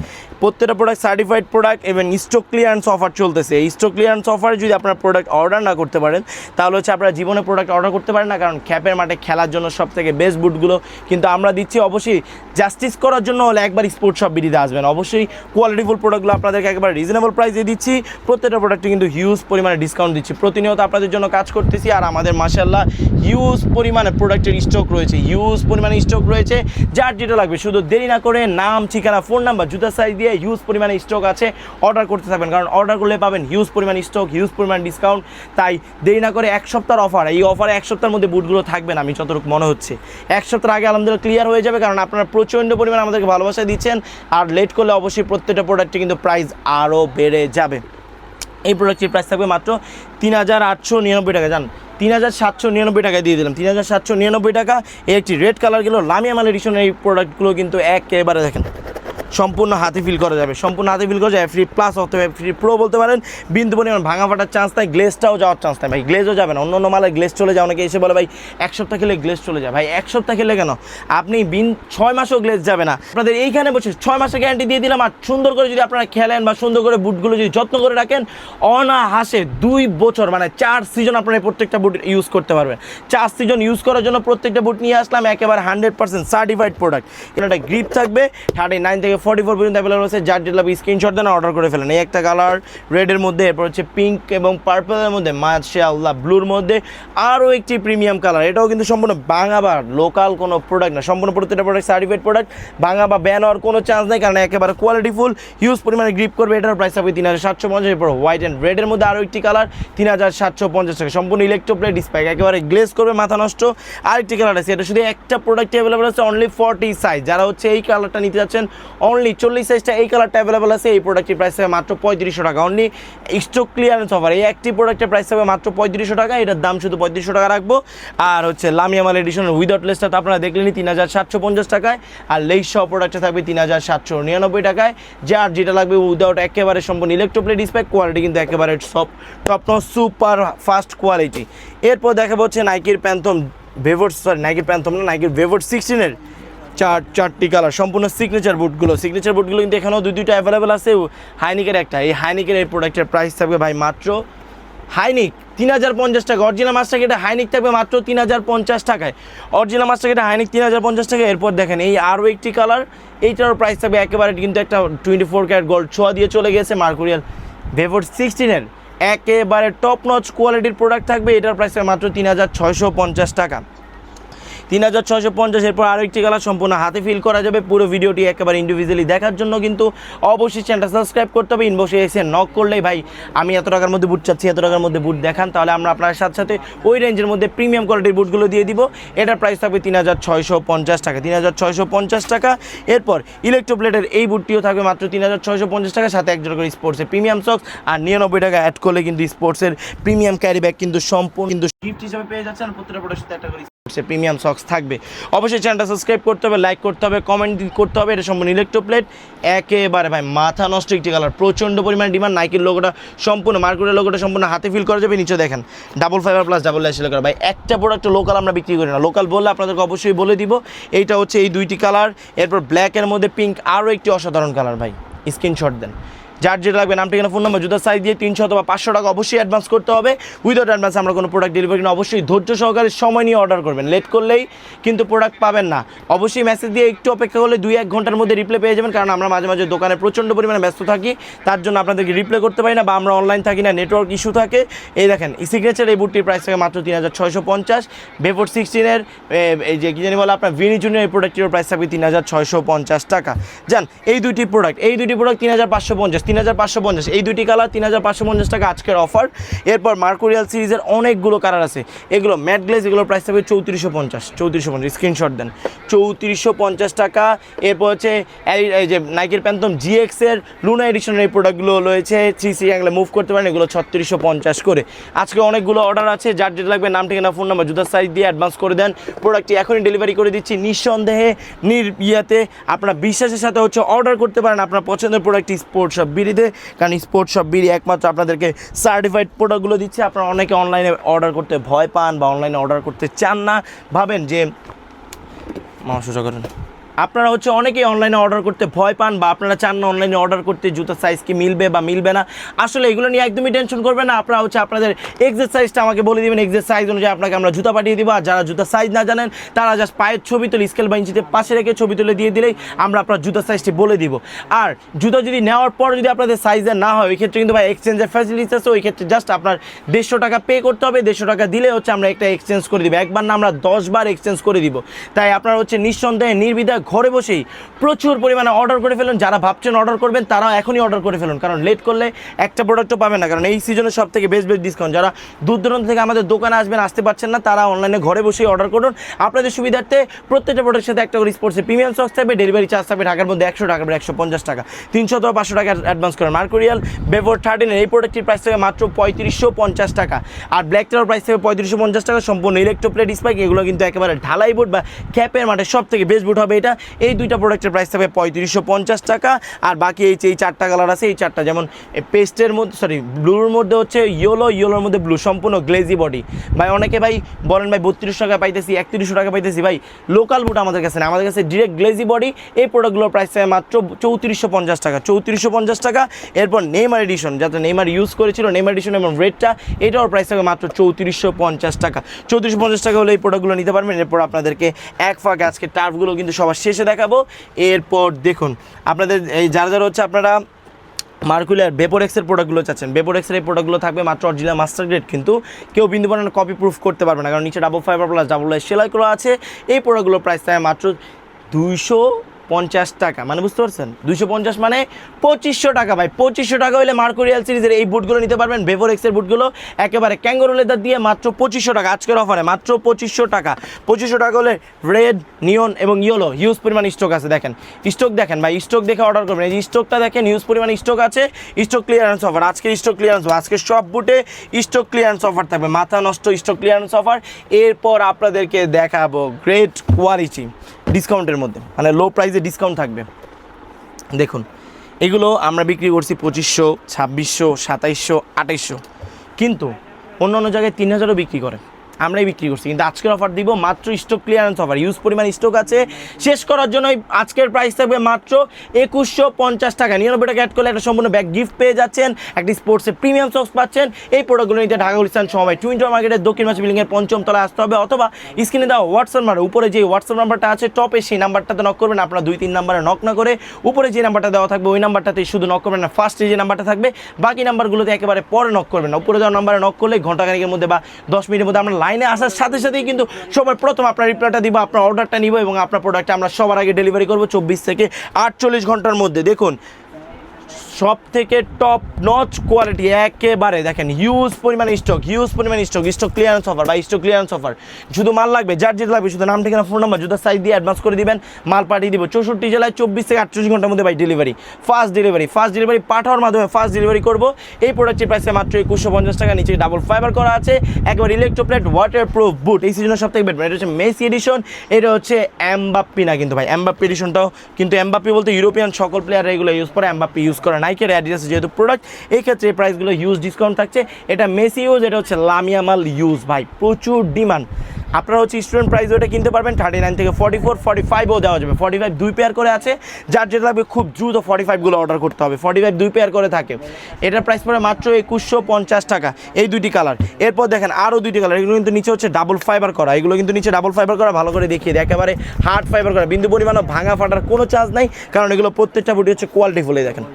প্রত্যেকটা প্রোডাক্ট সার্টিফাইড প্রোডাক্ট এবং স্টক ক্লিয়ারেন্স অফার চলতেছে। এই স্টক ক্লিয়ারেন্স অফারে যদি আপনার প্রোডাক্ট অর্ডার না করতে পারেন, তাহলে হচ্ছে আপনারা জীবনে প্রোডাক্ট অর্ডার করতে পারেন না, কারণ খ্যাপের মাঠে খেলার জন্য সব থেকে বেস্ট বুটগুলো কিন্তু আমরা দিচ্ছি অবশ্যই জাস্টিস করার জন্য হলে একবার স্পোর্টস সব বিডিতে আসবেন। অবশ্যই কোয়ালিটিফুল প্রোডাক্টগুলো আপনাদেরকে একবার রিজনেবল প্রাইসে দিচ্ছি। প্রত্যেকটা প্রোডাক্টে কিন্তু হিউজ পরিমাণে ডিসকাউন্ট দিচ্ছি। প্রতিনিয়ত আপনাদের জন্য কাজ করতেছি আর আমাদের মাসাল্লাহ হিউজ পরিমাণে প্রোডাক্টের স্টক রয়েছে হিউজ পরিমাণে স্টক রয়েছে। যার যেটা লাগবে, শুধু দেরি না করে নাম, ঠিকানা ফোন নাম্বার জুতা সাইজ দিয়ে হিউজ পরিমাণে স্টক আছে অর্ডার করতে থাকবেন। কারণ অর্ডার করলে পাবেন হিউজ পরিমাণ স্টক হিউজ পরিমাণ ডিসকাউন্ট তাই দেরি না করে এক সপ্তাহের অফার এই অফারে এক সপ্তাহের মধ্যে বুটগুলো থাকবে না, আমি যতটুকু মনে হচ্ছে। এক সপ্তাহ আগে আলহামদুলিল্লাহ ক্লিয়ার হয়ে যাবে, কারণ আপনারা প্রচণ্ড পরিমাণ আমাদেরকে ভালোবাসা দিচ্ছেন। আর লেট করলে অবশ্যই প্রত্যেকটা প্রোডাক্টে কিন্তু প্রাইস আরও বেড়ে যাবে। এই প্রোডাক্টটির প্রাইস থাকবে মাত্র তিন হাজার আটশো নিরানব্বই টাকা। জান তিন হাজার সাতশো নিরানব্বই টাকায় দিয়ে দিলাম। তিন হাজার সাতশো নিরানব্বই টাকা এই একটি রেড কালার গেলো, লামিয়া মাল এডিশনের এই প্রোডাক্টগুলো কিন্তু একেবারে দেখেন। সম্পূর্ণ হাতে ফিল করা যাবে। সম্পূর্ণ হাতে ফিল করা যায় ফ্রি প্লাস অথবা ফ্রি প্রো বলতে পারেন। বিন্দু পরিমাণ ভাঙা ফাটার চান্স নাই গ্লেজটাও যাওয়ার চান্স নাই। ভাই গ্লেজও যাবে না। অন্য অন্য মালে গ্লেজ চলে যায়, অনেকে এসে বলে, ভাই, এক সপ্তাহ খেলে গ্লেজ চলে যায়। ভাই, এক সপ্তাহ খেলে কেন? আপনি বিন, ছয় মাসও গ্লেজ যাবে না। আপনাদের এইখানে বসে ছয় মাসের গ্যারান্টি দিয়ে দিলাম আর সুন্দর করে যদি আপনারা খেলেন বা সুন্দর করে বুটগুলো যদি যত্ন করে রাখেন অনাহাসে দুই বছর মানে চার সিজন আপনারা প্রত্যেকটা বুট ইউজ করতে পারবেন। চার সিজন ইউজ করার জন্য প্রত্যেকটা বুট নিয়ে আসলাম, একেবারে হান্ড্রেড পার্সেন্ট সার্টিফাইড প্রোডাক্ট এটা গ্রিপ থাকবে থার্টি নাইন থেকে ফর্টি ফোর পর্যন্ত অ্যাভেলেবল আছে যার যেটা স্ক্রিনশট দেন অর্ডার করে ফেলেন। এই একটা কালার রেডের মধ্যে, এরপর হচ্ছে পিঙ্ক এবং পার্পলের মধ্যে, মাশাআল্লাহ ব্লুর মধ্যে আরও একটি প্রিমিয়াম কালার এটাও কিন্তু সম্পূর্ণ বাঙা বা লোকাল কোনো প্রোডাক্ট না। সম্পূর্ণ প্রত্যেকটা প্রোডাক্ট সার্টিফাইড প্রোডাক্ট বাঙা বা ব্যান হওয়ার কোনো চান্স নেই, কারণ একেবারে কোয়ালিটি ফুল হিউজ পরিমাণে গ্রিপ করবে, এটার প্রাইস হবে তিন হাজার সাতশো পঞ্চাশ, এরপর হোয়াইট অ্যান্ড রেডের মধ্যে আরও একটি কালার তিন হাজার সাতশো পঞ্চাশ টাকা। সম্পূর্ণ ইলেকট্রোপ্লেট ডিসপ্যাক একেবারে গ্লেস করবে, মাথা নষ্ট। আরেকটি কালার আছে, এটা শুধু একটা প্রোডাক্ট অ্যাভেলেবল আছে অনলি ফর্টি সাইজ যারা হচ্ছে এই কালারটা নিতে যাচ্ছেন অনলি চল্লিশ সাইজটা এই কালারটা অ্যাভেলেবল আছে, এই প্রোডাক্টের প্রাইস হবে মাত্র পঁয়ত্রিশশো টাকা। অনলি স্টক ক্লিয়ারেন্স অফার এই একটি প্রোডাক্টের প্রাইস হবে মাত্র পঁয়ত্রিশশো টাকা, এটার দাম শুধু পঁয়ত্রিশশো টাকা রাখব। আর হচ্ছে লামিয়ামাল এডিশন উইদাউট লেসটা তো আপনারা দেখলেনি তিন হাজার সাতশো পঞ্চাশ টাকায়, আর লেস সহ প্রোডাক্টটা থাকবে তিন হাজার সাতশো নিরানব্বই টাকায়। যার যেটা লাগবে উইদাউট একেবারে সম্পূর্ণ ইলেকট্রোপ্লেট ডিসপ্যাক কোয়ালিটি কিন্তু একেবারে সব টপ সুপার ফাস্ট কোয়ালিটি এরপর দেখা হচ্ছে নাইকির প্যান্থম ভেভোর সরি নাইকির প্যান্থম না নাইকির ভেভোর সিক্সটিনের চার, চারটি কালার সম্পূর্ণ সিগনেচার বুটগুলো সিগনেচার বুটগুলো কিন্তু এখানেও দুই, দুইটা অ্যাভেলেবেল আছে। হাইনিকের একটা। এই হাইনিকের এই প্রোডাক্টের প্রাইস থাকবে ভাই মাত্র হাইনিক তিন হাজার পঞ্চাশ টাকা। অরিজিনাল মাছটাকে এটা হাইনিক থাকবে মাত্র তিন হাজার পঞ্চাশ টাকায়। অরিজিনাল মাছটাকে এটা হাইনিক তিন হাজার পঞ্চাশ টাকা এরপর দেখেন, এই আরও একটি কালার এইটারও প্রাইস থাকবে একেবারে কিন্তু একটা টোয়েন্টি ফোর ক্যারেট গোল্ড ছোঁয়া দিয়ে চলে গেছে মার্কুরিয়াল ভেভোর সিক্সটিনের একেবারে টপ নচ কোয়ালিটির প্রোডাক্ট থাকবে। এটার প্রাইস মাত্র তিন হাজার ছয়শো পঞ্চাশ টাকা। তিন হাজার ছশো পঞ্চাশ, এরপর আরও একটি কালার সম্পূর্ণ হাতে ফিল করা যাবে। পুরো ভিডিওটি একেবারে ইন্ডিভিজুয়ালি দেখার জন্য কিন্তু অবশ্যই চ্যানেলটা সাবস্ক্রাইব করতে হবে। ইনবক্সে এসে নক করলেই ভাই, আমি এত টাকার মধ্যে বুট চাচ্ছি, এত টাকার মধ্যে বুট দেখান, তাহলে আমরা আপনার সাথে সাথে ওই রেঞ্জের মধ্যে প্রিমিয়াম কোয়ালিটির বুটগুলো দিয়ে দিব। এটার প্রাইস থাকবে তিন হাজার ছয়শো পঞ্চাশ টাকা, তিন হাজার ছয়শো পঞ্চাশ টাকা। এরপর ইলেকট্রোপ্লেটের এই বুটটিও থাকবে মাত্র তিন হাজার ছয়শো পঞ্চাশ টাকা সাথে এক জোড়া করে স্পোর্টসের প্রিমিয়াম সক্স আর নিরানব্বই টাকা অ্যাড করলে কিন্তু স্পোর্টসের প্রিমিয়াম ক্যারি ব্যাগ কিন্তু সম্পূর্ণ কিন্তু গিফট হিসেবে পেয়ে যাচ্ছেন প্রত্যেকটা প্রোডাক্টের একটা করে স্পোর্টসের প্রিমিয়াম সক্স থাকবে। অবশ্যই চ্যানেলটা সাবস্ক্রাইব করতে হবে লাইক করতে হবে কমেন্ট করতে হবে, এটা সম্পূর্ণ ইলেকট্রো প্লেট একেবারে ভাই, মাথা নষ্ট একটি কালার প্রচণ্ড পরিমাণ ডিমান্ড নাইকের লোগোটা সম্পূর্ণ মার্কেটের লোগোটা সম্পূর্ণ হাতে ফিল করা যাবে নিচে দেখেন। ডাবল ফাইবার প্লাস ডাবল লাইসিল করা ভাই, একটা প্রোডাক্ট লোকাল আমরা বিক্রি করি না। লোকাল বললে আপনাদেরকে অবশ্যই বলে দিব, এইটা হচ্ছে এই দুইটি কালার এরপর ব্ল্যাকের মধ্যে পিঙ্ক আরও একটি অসাধারণ কালার ভাই। স্ক্রিনশট দেন। যার যেটা লাগবে নাম ঠিকানা ফোন নম্বর জুতার সাইজ দিয়ে তিনশো অথবা পাঁচশো টাকা অবশ্যই অ্যাডভান্স করতে হবে। উইদাউট অ্যাডভান্স আমরা কোনো প্রোডাক্ট ডেলিভারি না, অবশ্যই ধৈর্য সহকারে সময় নিয়ে অর্ডার করবেন। লেট করলেই কিন্তু প্রোডাক্ট পাবেন না। অবশ্যই মেসেজ দিয়ে একটু অপেক্ষা করলে দুই, এক ঘণ্টার মধ্যে রিপ্লে পেয়ে যাবেন, কারণ আমরা মাঝে মাঝে দোকানে প্রচণ্ড পরিমাণে ব্যস্ত থাকি, তার জন্য আপনাদেরকে রিপ্লে করতে পারি না বা আমরা অনলাইন থাকি না নেটওয়ার্ক ইস্যু থাকে। এই দেখেন সিগনেচার এই বুটটির প্রাইস থাকে মাত্র তিন হাজার ছয়শো পঞ্চাশ। বেফোর সিক্সটিনের এই যে কি জানি বলে আপনার ভিনি জুনিয়র এই প্রোডাক্টের প্রাইস থাকবে তিন হাজার ছয়শো পঞ্চাশ টাকা। যান, এই দুইটি প্রোডাক্ট এই দুইটি প্রোডাক্ট তিন হাজার পাঁচশো পঞ্চাশ। তিন হাজার পাঁচশো পঞ্চাশ। এই দুইটি কালার তিন হাজার পাঁচশো পঞ্চাশ টাকা আজকের অফার। এরপর মার্কোরিয়াল সিরিজের অনেকগুলো কালার আছে। এগুলো ম্যাট গ্লেজ, এগুলোর প্রাইস থাকবে চৌত্রিশশো পঞ্চাশ। চৌত্রিশশো পঞ্চাশ স্ক্রিনশট দেন। চৌত্রিশশো পঞ্চাশ টাকা। এরপর হচ্ছে এই- যে নাইকের প্যান্থম জিএক্সের লুনা এডিশনের এই প্রোডাক্টগুলো রয়েছে। থ্রি সি অ্যাঙ্গলে মুভ করতে পারেন, এগুলো ছত্রিশশো পঞ্চাশ করে। আজকে অনেকগুলো অর্ডার আছে, যার যেটা লাগবে নাম, ঠিকানা ফোন নাম্বার জুতার সাইজ দিয়ে অ্যাডভান্স করে দেন। প্রোডাক্টটি এখনই ডেলিভারি করে দিচ্ছি নিঃসন্দেহে, নির ইয়েতে। আপনার বিশ্বাসের সাথে হচ্ছে অর্ডার করতে পারেন। আপনার পছন্দের প্রোডাক্টটি স্পোর্টস বিড়িতে, কারণ স্পোর্টস শপ বিড়ি একমাত্র আপনাদেরকে সার্টিফাইড প্রোডাক্টগুলো দিচ্ছে। আপনারা অনেকে অনলাইনে অর্ডার করতে ভয় পান বা অনলাইনে অর্ডার করতে চান না। ভাবেন যে, মামা করেন। আপনারা হচ্ছে অনেকেই অনলাইনে অর্ডার করতে ভয় পান বা আপনারা চান না অনলাইনে অর্ডার করতে জুতার সাইজ কি মিলবে বা মিলবে না। আসলে এগুলো নিয়ে একদমই টেনশন করবেন না। আপনারা হচ্ছে আপনাদের এক্সের সাইজটা আমাকে বলে দিবেন। এক্সের সাইজ অনুযায়ী আপনাকে আমরা জুতা পাঠিয়ে দিব। আর যারা জুতার সাইজ না জানেন, তারা জাস্ট পায়ের ছবি তুলে স্কেল বা ইঞ্চিতে পাশে রেখে ছবি তুলে দিয়ে দিলেই আমরা আপনার জুতার সাইজটি বলে দিব। আর জুতা যদি নেওয়ার পর যদি আপনাদের সাইজের না হয় ওই ক্ষেত্রে কিন্তু ভাই এক্সচেঞ্জের ফ্যাসিলিটিস আছে। ওই ক্ষেত্রে জাস্ট আপনার দেড়শো টাকা পে করতে হবে। দেড়শো টাকা দিলে হচ্ছে আমরা একটা এক্সচেঞ্জ করে দিব। একবার না আমরা দশবার এক্সচেঞ্জ করে দিব। তাই আপনারা হচ্ছে নিঃসন্দেহে নির্বিধায় ঘরে বসেই প্রচুর পরিমাণে অর্ডার করে ফেলুন। যারা ভাবছেন অর্ডার করবেন তারা এখনই অর্ডার করে ফেলুন। কারণ লেট করলে একটা প্রোডাক্টও পাবেন না। কারণ এই সিজনে সব থেকে বেস্ট বেস্ট ডিসকাউন্ট যারা দূর দূরান্ত থেকে আমাদের দোকানে আসবেন, আসতে পারছেন না, তারা অনলাইনে ঘরে বসেই অর্ডার করুন। আপনাদের সুবিধার্থে প্রত্যেকটা প্রোডাক্টের সাথে একটা করে স্পোর্টসের প্রিমিয়াম সক্স থাকবে ডেলিভারি চার্জ থাকবে ঢাকার মধ্যে একশো টাকার একশো পঞ্চাশ টাকা। তিনশো অথবা পাঁচশো টাকা অ্যাডভান্স করেন। মার্কোরিয়াল বেভোর থার্টিনের এই প্রোডাক্টটির প্রাইস থাকবে মাত্র পঁয়ত্রিশশো পঞ্চাশ টাকা। আর ব্ল্যাক টেলার প্রাইস থাকবে পঁয়ত্রিশশো পঞ্চাশ টাকা। সম্পূর্ণ ইলেকট্রোপ্লেট স্পাইক এগুলো কিন্তু একেবারে ঢালাই বুট বা ক্যাপের মাঠে সব থেকে বেস্ট বুট হবে এটা। এই দুইটা প্রোডাক্টের প্রাইস থাকবে পঁয়ত্রিশশো পঞ্চাশ টাকা। আর বাকি এই যে এই চারটা কালার আছে, এই চারটা যেমন পেস্টের মধ্যে সরি ব্লুর মধ্যে হচ্ছে ইয়েলো ইয়েলোর মধ্যে ব্লু সম্পূর্ণ গ্লেজি বডি ভাই, অনেকে ভাই বলেন, ভাই, বত্রিশশো টাকা পাইতেছি, একত্রিশশো টাকা পাইতেছি। ভাই লোকাল বুট আমাদের কাছে না আমাদের কাছে ডিরেক্ট গ্লেজি বডি এই প্রোডাক্টগুলোর প্রাইস থাকে মাত্র চৌত্রিশশো পঞ্চাশ টাকা। চৌত্রিশশো পঞ্চাশ টাকা। এরপর নেইমার এডিশন যাতে নেইমার ইউজ করেছিল নেইমার এডিশন এবং রেডটা এটার প্রাইস থাকে মাত্র চৌত্রিশশো পঞ্চাশ টাকা। চৌত্রিশশো পঞ্চাশ টাকা হলে এই প্রোডাক্টগুলো নিতে পারবেন। এরপর আপনাদেরকে এক ফাঁকে আজকে টার্ফগুলো কিন্তু সবার শেষে দেখাবো। এরপর দেখুন, আপনাদের এই যারা যারা হচ্ছে আপনারা মার্কুলার বেপোরেক্সের প্রোডাক্টগুলো চাচ্ছেন। বেপোরেক্সের এই প্রোডাক্টগুলো থাকবে মাত্র অরিজিনাল মাস্টার গ্রেড কিন্তু কেউ বিন্দু বানানো কপি প্রুফ করতে পারবে না, কারণ নিচে ডাবল ফাইবার প্লাস ডাবল সেলাই করা আছে। এই প্রোডাক্টগুলোর প্রাইস থাকে মাত্র দুইশো পঞ্চাশ টাকা। মানে বুঝতে পারছেন? দুইশো পঞ্চাশ মানে পঁচিশশো টাকা ভাই। পঁচিশশো টাকা হলে মার্কোরিয়াল সিরিজের এই বুটগুলো নিতে পারবেন। বেভোরেক্সের বুটগুলো একেবারে ক্যাঙ্গোরো লেদার দিয়ে মাত্র পঁচিশশো টাকা। আজকের অফারে মাত্র পঁচিশশো টাকা। পঁচিশশো টাকা হলে রেড নিয়ন এবং ইয়েলো হিউজ পরিমাণ স্টক আছে দেখেন। স্টক দেখেন ভাই স্টক দেখে অর্ডার করবেন। এই স্টকটা দেখেন হিউজ পরিমাণ স্টক আছে। স্টক ক্লিয়ারেন্স অফার আজকে স্টক ক্লিয়ারেন্স আজকে সব বুটে স্টক ক্লিয়ারেন্স অফার থাকবে। মাথা নষ্ট স্টক ক্লিয়ারেন্স অফার এরপর আপনাদেরকে দেখাবো গ্রেট কোয়ালিটি ডিসকাউন্টের মধ্যে মানে লো প্রাইসে ডিসকাউন্ট থাকবে। দেখুন, এগুলো আমরা বিক্রি করছি পঁচিশশো, ছাব্বিশশো, সাতাইশশো, আঠাইশশো। কিন্তু অন্য অন্য জায়গায় তিন হাজারও বিক্রি করে। আমরাই বিক্রি করছি। কিন্তু আজকের অফার দিব মাত্র স্টক ক্লিয়ারেন্স অফার ইউজ পরিমাণ স্টক আছে। শেষ করার জন্য আজকের প্রাইস থাকবে মাত্র একুশশো পঞ্চাশ টাকা। নিরানব্বই টাকা অ্যাড করলে একটা সম্পূর্ণ ব্যাগ গিফট পেয়ে যাচ্ছেন। একটি স্পোর্টসের প্রিমিয়াম সক্স পাচ্ছেন। এই প্রোডাক্টগুলো নিতে ঢাকা, গুলিস্তান সময় টুইন্টার মার্কেটের দক্ষিণ মাছ বিল্ডিংয়ের পঞ্চম তলায় আসতে হবে। অথবা স্ক্রিনে দেওয়া হোয়াটসঅ্যাপ নাম্বার উপরে যে হোয়াটসঅ্যাপ নাম্বারটা আছে টপে সেই নাম্বারটাতে নক করবেন। আপনারা দুই, তিন নাম্বারে নক না করে উপরে যে নাম্বারটা দেওয়া থাকবে, ওই নাম্বারটাতে শুধু নক করবেন না ফার্স্টে যে নাম্বারটা থাকবে, বাকি নাম্বারগুলোতে একেবারে পরে নক করবেন উপরে দেওয়া নাম্বারে নক করলে ঘন্টাখানিকের মধ্যে বা দশ মিনিটের মধ্যে আমরা লাইনে আসার সাথে সাথেই কিন্তু সবার প্রথম আপনার রিপ্লাইটা দিব, আপনার অর্ডারটা নিব এবং আপনার প্রোডাক্টটা আমরা সবার আগে ডেলিভারি করব চব্বিশ থেকে আটচল্লিশ ঘণ্টার মধ্যে। দেখুন সব থেকে টপ নচ কোয়ালিটি একেবারে দেখেন হিউজ পরিমাণ স্টক হিউজ পরিমাণ স্টক স্টক ক্লিয়ারেন্স অফার বা স্টক ক্লিয়ারেন্স অফার শুধু মাল লাগবে, যার যেটা লাগবে, শুধু নাম, ঠিকানা ফোন নাম্বার জুতার সাইজ দিয়ে অ্যাডভান্স করে দিবেন, মাল পাঠিয়ে দিব। চৌষট্টি জেলায় চব্বিশ থেকে আটচল্লিশ ঘণ্টার মধ্যে ভাই delivery first delivery first delivery পাঠানোর মাধ্যমে ফার্স্ট ডেলিভারি করব। এই প্রোডাক্টের প্রাইসে মাত্র একুশশো পঞ্চাশ টাকা, নিচে ডাবল ফাইবার করা আছে। একবার ইলেকট্রোপ্লেট ওয়াটার প্রুফ বুট এই সিজনের সব থেকে বেটার এটা হচ্ছে মেসি এডিশন এটা হচ্ছে অ্যাম্বাপ্পি না কিন্তু ভাই অ্যাম্বাপ্পি এডিশনটাও কিন্তু অ্যাম্বাপ্পি বলতে ইউরোপিয়ান সকল প্লেয়ার এগুলো ইউজ করে অ্যাম্বাপ্পি ইউজ করে নাইকের অ্যাডিডাস যেহেতু প্রোডাক্ট এই ক্ষেত্রে প্রাইসগুলো ইউজ ডিসকাউন্ট থাকছে। এটা মেসি ইউজ এটা হচ্ছে লামিয়ামাল ইউজ ভাই, প্রচুর ডিমান্ড আপনারা হচ্ছে স্টুডেন্ট প্রাইস ওটা কিনতে পারবেন থার্টি নাইন থেকে ফর্টি ফোর ফর্টি ফাইভও দেওয়া যাবে। ফর্টি ফাইভ দুই পেয়ার করে আছে, যার যেটা লাগবে খুব দ্রুত ফর্টি ফাইভগুলো অর্ডার করতে হবে। ফর্টি ফাইভ দুই পেয়ার করে থাকে। এটার প্রাইস পড়ে মাত্র একুশশো পঞ্চাশ টাকা, এই দুইটি কালার এরপর দেখেন আরও দুইটি কালার এগুলো কিন্তু নিচে হচ্ছে ডাবল ফাইবার করা। এগুলো কিন্তু নিচে ডাবল ফাইবার করা, ভালো করে দেখিয়ে দেয়। একেবারে হার্ড ফাইবার করা। বিন্দু পরিমাণও ভাঙা ফাটার কোনো চার্জ নাই, কারণ এগুলো প্রত্যেকটা বুটি হচ্ছে কোয়ালিটি ফুলে দেখেন।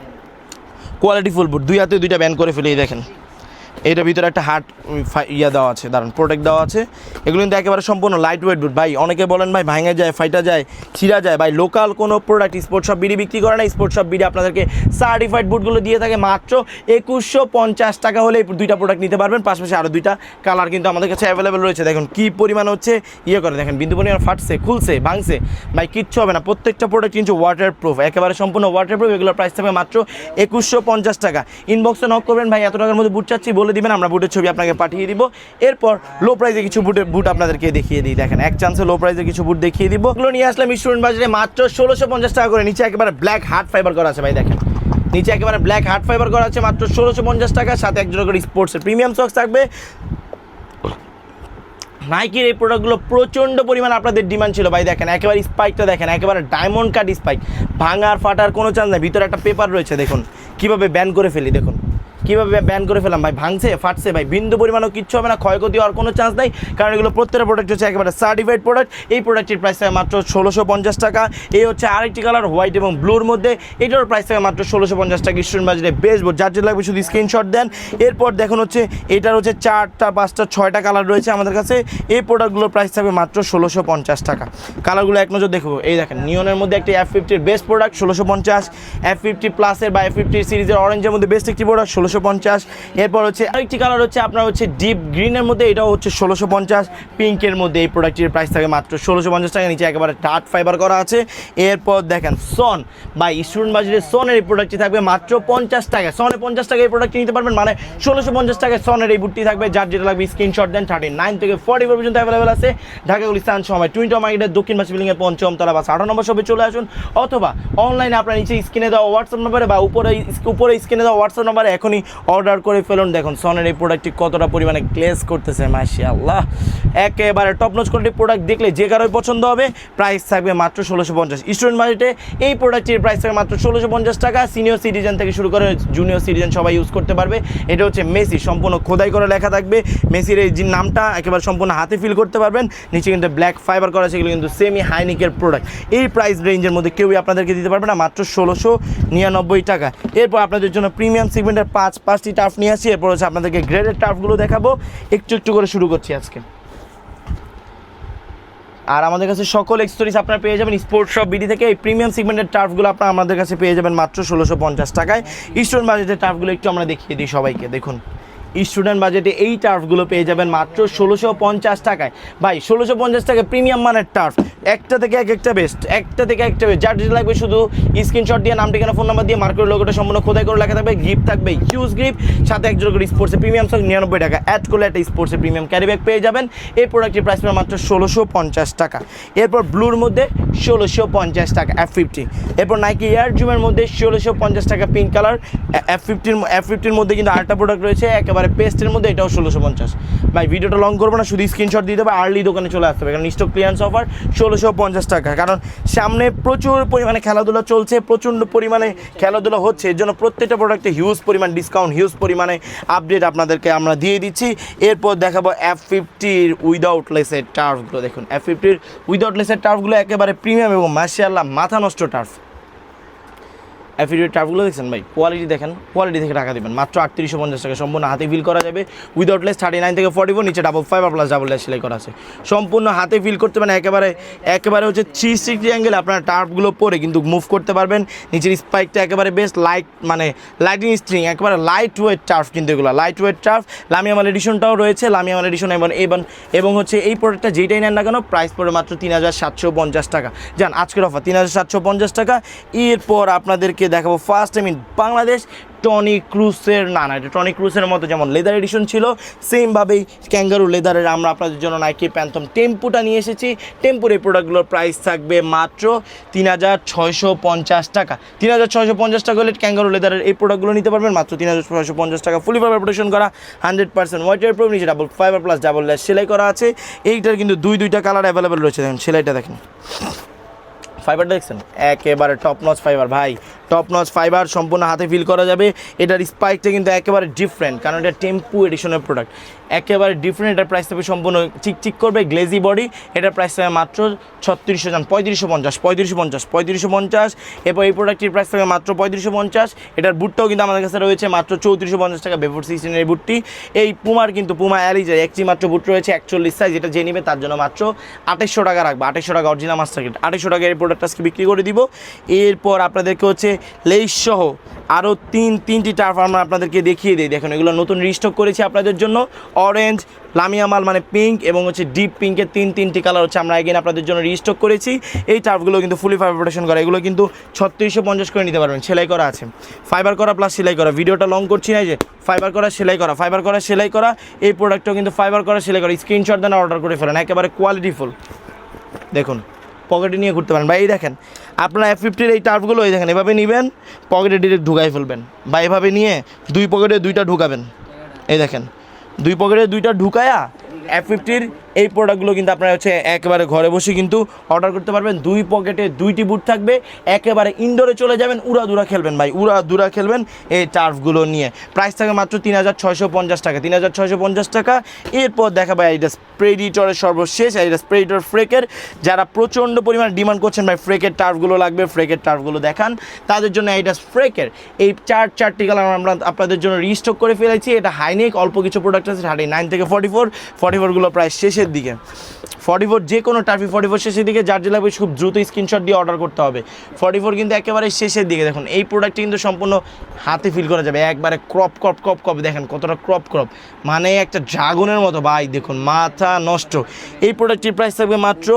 কোয়ালিটি ফুল বুট দুই হাতে দুইটা ব্যান করে ফেলেই দেখেন। এটার ভিতরে একটা হার্ট ইয়া দেওয়া আছে দাঁড়ান প্রোটেক্ট দেওয়া আছে। এগুলো কিন্তু একেবারে সম্পূর্ণ লাইট ওয়েট বুট ভাই, অনেকে বলেন, ভাই, ভাঙে যায়, ফাইটা যায়, ছিঁড়া যায়। ভাই লোকাল কোনো প্রোডাক্ট স্পোর্টস শপ বিডি বিক্রি করে না স্পোর্টস শপ বিডি আপনাদেরকে সার্টিফাইড বুটগুলো দিয়ে থাকে মাত্র একুশশো পঞ্চাশ টাকা হলে দুইটা প্রোডাক্ট নিতে পারবেন। পাশাপাশি আরও দুইটা কালার কিন্তু আমাদের কাছে অ্যাভেলেবেল রয়েছে। দেখুন, কী পরিমাণ হচ্ছে ইয়ে করে দেখেন, বিন্দু পরিমাণ ফাটছে, খুলছে, ভাঙছে। ভাই, কিচ্ছু হবে না, প্রত্যেকটা প্রোডাক্ট কিন্তু ওয়াটার প্রুফ একেবারে সম্পূর্ণ ওয়াটার প্রুফ এগুলোর প্রাইস থাকবে মাত্র একুশশো পঞ্চাশ টাকা। ইনবক্সে নক করবেন, ভাই, এত টাকার মধ্যে বুট চাচ্ছি বলে দিবেন, আমরা বুটের ছবি আপনাকে পাঠিয়ে দিব। এরপর লো প্রাইসে কিছু বুটের বুট আপনাদেরকে দেখিয়ে দিই, দেখেন, এক চান্সে লো প্রাইসে কিছু বুট দেখিয়ে দিব। এগুলো নিয়ে আসলাম স্টুডেন্ট বাজারে মাত্র ষোলোশো পঞ্চাশ টাকা করে, নিচে একেবারে ব্ল্যাক হার্ট ফাইবার করা আছে ভাই, দেখেন। নিচে একেবারে ব্ল্যাক হার্ড ফাইবার করা আছে, মাত্র ষোলোশো পঞ্চাশ টাকা, সাথে এক জোড়া করে স্পোর্টসের প্রিমিয়াম সক্স থাকবে। নাইকির এই প্রোডাক্টগুলো প্রচণ্ড পরিমাণ আপনাদের ডিমান্ড ছিল ভাই, দেখেন, একেবারে স্পাইকটা দেখেন, একেবারে ডায়মন্ড কাট স্পাইক ভাঙার ফাটার কোনো চান্স নেই, ভিতরে একটা পেপার রয়েছে, দেখুন, কীভাবে ব্যান করে ফেলি, দেখুন। কীভাবে ব্যান করে ফেলাম ভাই, ভাঙছে, ফাটছে, ভাই, বিন্দু পরিমাণও কিচ্ছু হবে না, ক্ষয়ক্ষতি হওয়ার কোনো চান্স নেই, কারণ এগুলো প্রত্যেকটা প্রোডাক্ট হচ্ছে একেবারে সার্টিফাইড প্রোডাক্ট এই প্রোডাক্টটির প্রাইস থাকে মাত্র ষোলোশো পঞ্চাশ টাকা। এই হচ্ছে আরেকটি কালার হোয়াইট এবং ব্লুর মধ্যে। এটার প্রাইস থাকে মাত্র ষোলোশো পঞ্চাশ টাকা। স্টুডেন্ট বাজারে বেশ যার যেটা লাগবে শুধু স্ক্রিনশট দেন। এরপর দেখুন হচ্ছে, এটার হচ্ছে চারটা, পাঁচটা, ছয়টা কালার রয়েছে আমাদের কাছে। এই প্রোডাক্টগুলোর প্রাইস থাকবে মাত্র ষোলোশো পঞ্চাশ টাকা। কালারগুলো এক নজর দেখব এই দেখেন নিয়নের মধ্যে একটি এফ ফিফটির বেস্ট প্রোডাক্ট ষোলোশো পঞ্চাশ। এফ ফিফটি প্লাসের বা এফ ফিফটি সিরিজের অরেঞ্জের মধ্যে বেস্ট একটি প্রোডাক্ট ষোলোশো পঞ্চাশ, এরপর হচ্ছে আরেকটি কালার হচ্ছে আপনার হচ্ছে ডিপ গ্রিনের মধ্যে, এটাও হচ্ছে ষোলোশো পঞ্চাশ পিঙ্কের মধ্যে এই প্রোডাক্টটির প্রাইস থাকে মাত্র ষোলোশো পঞ্চাশ টাকা, নিচে একেবারে টাট ফাইবার করা আছে। এরপর দেখেন সন বা স্টুডেন্ট বাজারে সনের এই প্রোডাক্টটি থাকবে মাত্র পঞ্চাশ টাকা। সনে পঞ্চাশ টাকা এই প্রোডাক্টটি নিতে পারবেন মানে ষোলোশো পঞ্চাশ টাকায় সনের এই বুটটি থাকবে। যার যেটা লাগবে স্ক্রিনশট দেন থার্টি নাইন থেকে ফর্টি ফোর পর্যন্ত অ্যাভেলেবেল আছে। ঢাকা, গুলিস্তান, সময় টুইন্টো মার্কেটের দক্ষিণ বাসী বিল্ডিংয়ের পঞ্চম তলা বা আঠারো নম্বর সবে চলে আসুন। অথবা অনলাইনে আপনার নিচে স্ক্রিনে দেওয়া হোয়াটসঅ্যাপ নম্বরে বা উপরে উপরে স্ক্রিনে দেওয়া হোয়াটসঅ্যাপ নম্বরে এখনই অর্ডার করে ফেলুন। দেখুন সনের এই প্রোডাক্টটি কতটা পরিমাণে গ্লেজ করতেছে মাসি আল্লাহ একেবারে টপ নচ কোয়ালিটির প্রোডাক্ট দেখলে যে কারোই পছন্দ হবে প্রাইস থাকবে মাত্র ষোলোশো পঞ্চাশ। স্টুডেন্ট বাজেটে এই প্রোডাক্টটির প্রাইস থাকবে মাত্র ষোলোশো পঞ্চাশ টাকা। সিনিয়র সিটিজেন থেকে শুরু করে জুনিয়র সিটিজেন সবাই ইউজ করতে পারবে। এটা হচ্ছে মেসি সম্পূর্ণ খোদাই করে লেখা থাকবে। মেসির এই যে নামটা একেবারে সম্পূর্ণ হাতে ফিল করতে পারবেন। নিচে কিন্তু ব্ল্যাক ফাইবার করা সেগুলো কিন্তু সেমি হাইনিকের প্রোডাক্ট এই প্রাইস রেঞ্জের মধ্যে কেউই আপনাদেরকে দিতে পারবে না, মাত্র ষোলোশো নিরানব্বই টাকা। এরপর আপনাদের জন্য প্রিমিয়াম সেগমেন্টের পাঁচ পাঁচটি টার্ফ নিয়ে আসি, এরপর হচ্ছে আপনাদেরকে গ্রেডের টার্ফগুলো দেখাবো। একটু একটু করে শুরু করছি আজকে। আর আমাদের কাছে সকল এক্সেসরিজ আপনারা পেয়ে যাবেন স্পোর্টস শপ বিডি থেকে। এই প্রিমিয়াম সিগমেন্টের টার্ফগুলো আপনারা আমাদের কাছে পেয়ে যাবেন মাত্র ষোলোশো পঞ্চাশ টাকায়। ইস্টার্ন বাজেটের টার্ফগুলো একটু আমরা দেখিয়ে দিই সবাইকে, দেখুন। স্টুডেন্ট বাজেটে এই টার্ফগুলো পেয়ে যাবেন মাত্র ষোলোশো পঞ্চাশ টাকায়। ভাই, ষোলোশো পঞ্চাশ টাকায় প্রিমিয়াম মানের টার্ফ। একটা থেকে এক একটা বেস্ট একটা থেকে একটা বেস্ট যার যেটা লাগবে শুধু স্ক্রিনশট দিয়ে, নাম, ঠিকানা ফোন নাম্বার দিয়ে মার্কেট লোগোটা সম্পূর্ণ খোদাই করে লেখা থাকবে। গিফট থাকবে হিউজ গিফট সাথে এক জোড়া করে স্পোর্টসে প্রিমিয়াম সঙ্গে নিরানব্বই টাকা। অ্যাড করলে একটা স্পোর্টসে প্রিমিয়াম ক্যারি ব্যাগ পেয়ে যাবেন। এই প্রোডাক্টের প্রাইস পড়ে মাত্র ষোলোশো পঞ্চাশ টাকা। এরপর ব্লুর মধ্যে ষোলোশো পঞ্চাশ টাকা এফ ফিফটি এরপর নাইকি এয়ার জুমের মধ্যে ষোলোশো পঞ্চাশ টাকা পিঙ্ক কালার এফ ফিফটির এফ ফিফটির মধ্যে কিন্তু আরেকটা প্রোডাক্ট রয়েছে, একেবারে পেস্টের মধ্যে এটাও ষোলোশো পঞ্চাশ। ভাই, ভিডিওটা লং করব না, শুধু স্ক্রিনশট দিতে হবে আর্লি দোকানে চলে আসতে হবে, কারণ স্টক ক্লিয়ারেন্স অফার ষোলোশো পঞ্চাশ টাকা। কারণ সামনে প্রচুর পরিমাণে খেলাধুলা চলছে, প্রচণ্ড পরিমাণে খেলাধুলা হচ্ছে, এর জন্য প্রত্যেকটা প্রোডাক্টে হিউজ পরিমাণ ডিসকাউন্ট হিউজ পরিমাণে আপডেট আপনাদেরকে আমরা দিয়ে দিচ্ছি। এরপর দেখাবো এফ ফিফটির উইদাউট লেসের টার্ফগুলো দেখুন এফ ফিফটির উইদাউট লেসের টার্ফগুলো একেবারে প্রিমিয়াম এবং মার্শাল্লাহ মাথা নষ্ট টার্ফ অ্যাফিডেভিট টার্ফগুলো দেখছেন ভাই? কোয়ালিটি দেখেন কোয়ালিটি থেকে টাকা দেবেন। মাত্র আটত্রিশশো পঞ্চাশ টাকা সম্পূর্ণ হাতে ফিল করা যাবে। উইদাউট লেস থার্টি নাইন থেকে ফর্টি ফোর নিচে double five plus double lace সেলাই করা আছে। সম্পূর্ণ হাতে ফিল করতে পারেন একেবারে একেবারে হচ্ছে থ্রি সিক্সটি অ্যাঙ্গেল আপনার টার্ফগুলো পরে কিন্তু মুভ করতে পারবেন। নিচের স্পাইকটা একেবারে বেস্ট লাইট মানে লাইটিং স্ট্রিং একেবারে লাইট ওয়েট টার্ফ কিন্তু এগুলো লাইট ওয়েট টার্ফ লামিয়ামাল এডিশনটাও রয়েছে লামিয়ামাল এডিশন এবং এবং এবং হচ্ছে এই প্রোডাক্টটা যেটাই নেন না কেন প্রাইস পড়ে মাত্র তিন হাজার সাতশো পঞ্চাশ টাকা। যান, আজকের অফার তিন হাজার সাতশো পঞ্চাশ টাকা। এরপর আপনাদেরকে দেখাবো first time in Bangladesh Toni ক্রুসের না না এটা টনি ক্রুসের মতো যেমন লেদার এডিশন ছিল সেমভাবেই ক্যাঙ্গারু লেদারের আমরা আপনাদের জন্য নাইকি প্যান্থম টেম্পুটা নিয়ে এসেছি। টেম্পুর এই প্রোডাক্টগুলোর প্রাইস থাকবে মাত্র তিন হাজার ছয়শো পঞ্চাশ টাকা। তিন হাজার ছয়শো পঞ্চাশ টাকা হলে ক্যাঙ্গারু লেদারের এই প্রোডাক্টগুলো নিতে পারবেন। মাত্র তিন হাজার ছয়শো পঞ্চাশ টাকা ফুলি ফাইবার প্রোটেকশন করা হান্ড্রেড পার্সেন্ট হোয়াইটের প্রো নিচে double fibre plus double lace সেলাই করা আছে। এইটার কিন্তু দুই দুইটা কালার অ্যাভেলেবেল রয়েছে। দেখেন, সেলাইটা দেখেন। ফাইবারটা দেখছেন? একেবারে টপ নচ ফাইবার ভাই টপ নচ ফাইবার সম্পূর্ণ হাতে ফিল করা যাবে। এটার স্পাইকটা কিন্তু একেবারে ডিফারেন্ট কারণ এটা টেম্পু এডিশনের প্রোডাক্ট একেবারে ডিফারেন্ট এটার প্রাইস থাকবে সম্পূর্ণ চিকচিক করবে গ্লেজি বডি এটার প্রাইস থাকবে মাত্র ছত্রিশশো জান, পঁয়ত্রিশশো পঞ্চাশ পঁয়ত্রিশশো পঞ্চাশ পঁয়ত্রিশশো পঞ্চাশ। এরপর এই প্রোডাক্টটির প্রাইস থাকবে মাত্র পঁয়ত্রিশশো পঞ্চাশ। এটার বুটটাও কিন্তু আমাদের কাছে রয়েছে মাত্র চৌত্রিশশো পঞ্চাশ টাকা বেফোর সিক্সটিনের এই বুটটি। এই পুমার কিন্তু পুমা অ্যালিজের একটি মাত্র বুট রয়েছে, একচল্লিশ সাইজ যেটা যে নিবে তার জন্য মাত্র আঠাশশো টাকা রাখব আঠাশশো টাকা অরিজিনাল মাস্টার কিট আঠাশশো টাকা এই প্রোডাক্ট আজকে বিক্রি করে দিব। এরপর আপনাদেরকে হচ্ছে লেইস সহ আরও তিন, তিনটি টার্ফ আমরা আপনাদেরকে দেখিয়ে দিই। দেখুন, এগুলো নতুন রিস্টক করেছি আপনাদের জন্য। অরেঞ্জ লামিয়া মাল মানে পিঙ্ক এবং হচ্ছে ডিপ পিঙ্কের তিন তিনটি কালার হচ্ছে আমরা এগেন আপনাদের জন্য রিস্টক করেছি। এই টার্ফগুলো কিন্তু ফুলি ফাইবার করা, এগুলো কিন্তু ছত্রিশশো পঞ্চাশ করে নিতে পারবেন, সেলাই করা আছে। ফাইবার করা প্লাস সেলাই করা, ভিডিওটা লং করছি না যে ফাইবার করা, সেলাই করা ফাইবার করা, সেলাই করা, এই প্রোডাক্টটাও কিন্তু ফাইবার করা, সেলাই করা স্ক্রিনশট দেন অর্ডার করে ফেলেন, একেবারে কোয়ালিটিফুল দেখুন পকেটে নিয়ে ঘুরতে পারেন। বা এই দেখেন, আপনার এফ ফিফটির এই টার্ফগুলো এই দেখেন, এভাবে নেবেন পকেটে ডিরেক্ট ঢুকাই ফেলবেন। বা এভাবে নিয়ে দুই পকেটে দুইটা ঢুকাবেন। এই দেখেন দুই পকেটে দুইটা ঢুকায়া এফ ফিফটির এই প্রোডাক্টগুলো কিন্তু আপনারা হচ্ছে একেবারে ঘরে বসে কিন্তু অর্ডার করতে পারবেন। দুই পকেটে দুইটি বুট থাকবে। একেবারে ইনডোরে চলে যাবেন উড়া দুরা খেলবেন ভাই উড়া দুরা খেলবেন এই টার্ফগুলো নিয়ে। প্রাইস থাকে মাত্র তিন হাজার ছয়শো পঞ্চাশ টাকা, তিন হাজার ছয়শো পঞ্চাশ টাকা। এরপর দেখা ভাই এটা স্প্রেডিটরের সর্বশেষ এটা স্প্রেডিটর ফ্রেকের যারা প্রচণ্ড পরিমাণ ডিমান্ড করছেন ভাই ফ্রেকের টার্ফগুলো লাগবে ফ্রেকের টার্ফগুলো দেখান। তাদের জন্য এটা ফ্রেকের এই চার, চারটি কালার আমরা আপনাদের জন্য রিস্টক করে ফেলেছি। এটা হাইনেক অল্প কিছু প্রোডাক্ট আছে থার্টি নাইন থেকে ফর্টি ফোর ফর্টি ফোরগুলো প্রায় শেষের দিকে। ফর্টি ফোর যে কোনো টার্ফি ফর্টি ফোর শেষের দিকে, যার লাগবে খুব দ্রুত স্ক্রিনশট দিয়ে অর্ডার করতে হবে। ফর্টি ফোর কিন্তু একেবারে শেষের দিকে। দেখুন, এই প্রোডাক্টটি কিন্তু সম্পূর্ণ হাতে ফিল করা যাবে। একবারে ক্রপ ক্রপ ক্রপ ক্রপ দেখেন কতটা ক্রপ ক্রপ মানে একটা ড্রাগনের মতো। ভাই, দেখুন, মাথা নষ্ট। এই প্রোডাক্টটির প্রাইস থাকবে মাত্র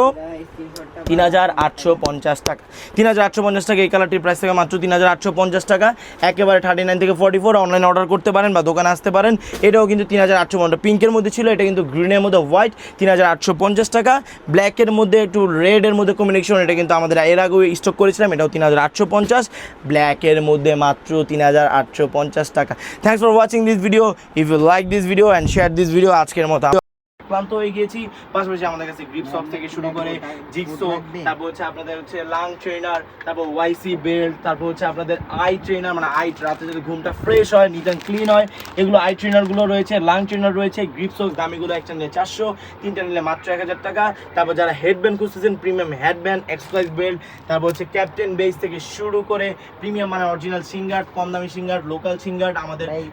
তিন হাজার আটশো পঞ্চাশ টাকা। তিন হাজার আটশো পঞ্চাশ টাকা এই কালারটির প্রাইস থেকে মাত্র তিন হাজার আটশো পঞ্চাশ টাকা। একেবারে থার্টি নাইন থেকে ফর্টি ফোর অনলাইনে অর্ডার করতে পারেন বা দোকানে আসতে পারেন। এটাও কিন্তু তিন হাজার আটশো পঞ্চাশ পিঙ্কের মধ্যে ছিল, এটা কিন্তু গ্রিনের মধ্যে হোয়াইট তিন হাজার আটশো পঞ্চাশ টাকা। ব্ল্যাকের মধ্যে একটু রেডের মধ্যে কম্বিনেশন এটা কিন্তু আমাদের এর আগেও স্টক করেছিলাম, এটাও তিন হাজার আটশো পঞ্চাশ। ব্ল্যাকের মধ্যে মাত্র তিন হাজার আটশো পঞ্চাশ টাকা। Thanks for watching this video if you like this video and share this video আজকের মতো ক্লান্ত হয়ে গিয়েছি। পাশাপাশি আমাদের কাছে গ্রিপ সক থেকে শুরু করে জিক্সো তারপর হচ্ছে আপনাদের হচ্ছে লাং ট্রেনার তারপর ওয়াইসি বেল্ট তারপর হচ্ছে আপনাদের আই ট্রেনার মানে আই রাতে যদি ঘুমটা ফ্রেশ হয় নিট অ্যান্ড ক্লিন হয় এগুলো আই ট্রেনারগুলো রয়েছে লাং ট্রেনার রয়েছে গ্রিপ সক দামিগুলো একটা নিলে চারশো তিনটা নিলে মাত্র এক হাজার টাকা। তারপর যারা হেডব্যান্ড খুঁজতেছেন প্রিমিয়াম হেডব্যান্ড এক্সপ্লাইজ বেল্ট তারপর হচ্ছে ক্যাপ্টেন বেস থেকে শুরু করে প্রিমিয়াম মানে অরিজিনাল সিঙ্গার কম দামি সিঙ্গার লোকাল সিঙ্গার আমাদের এই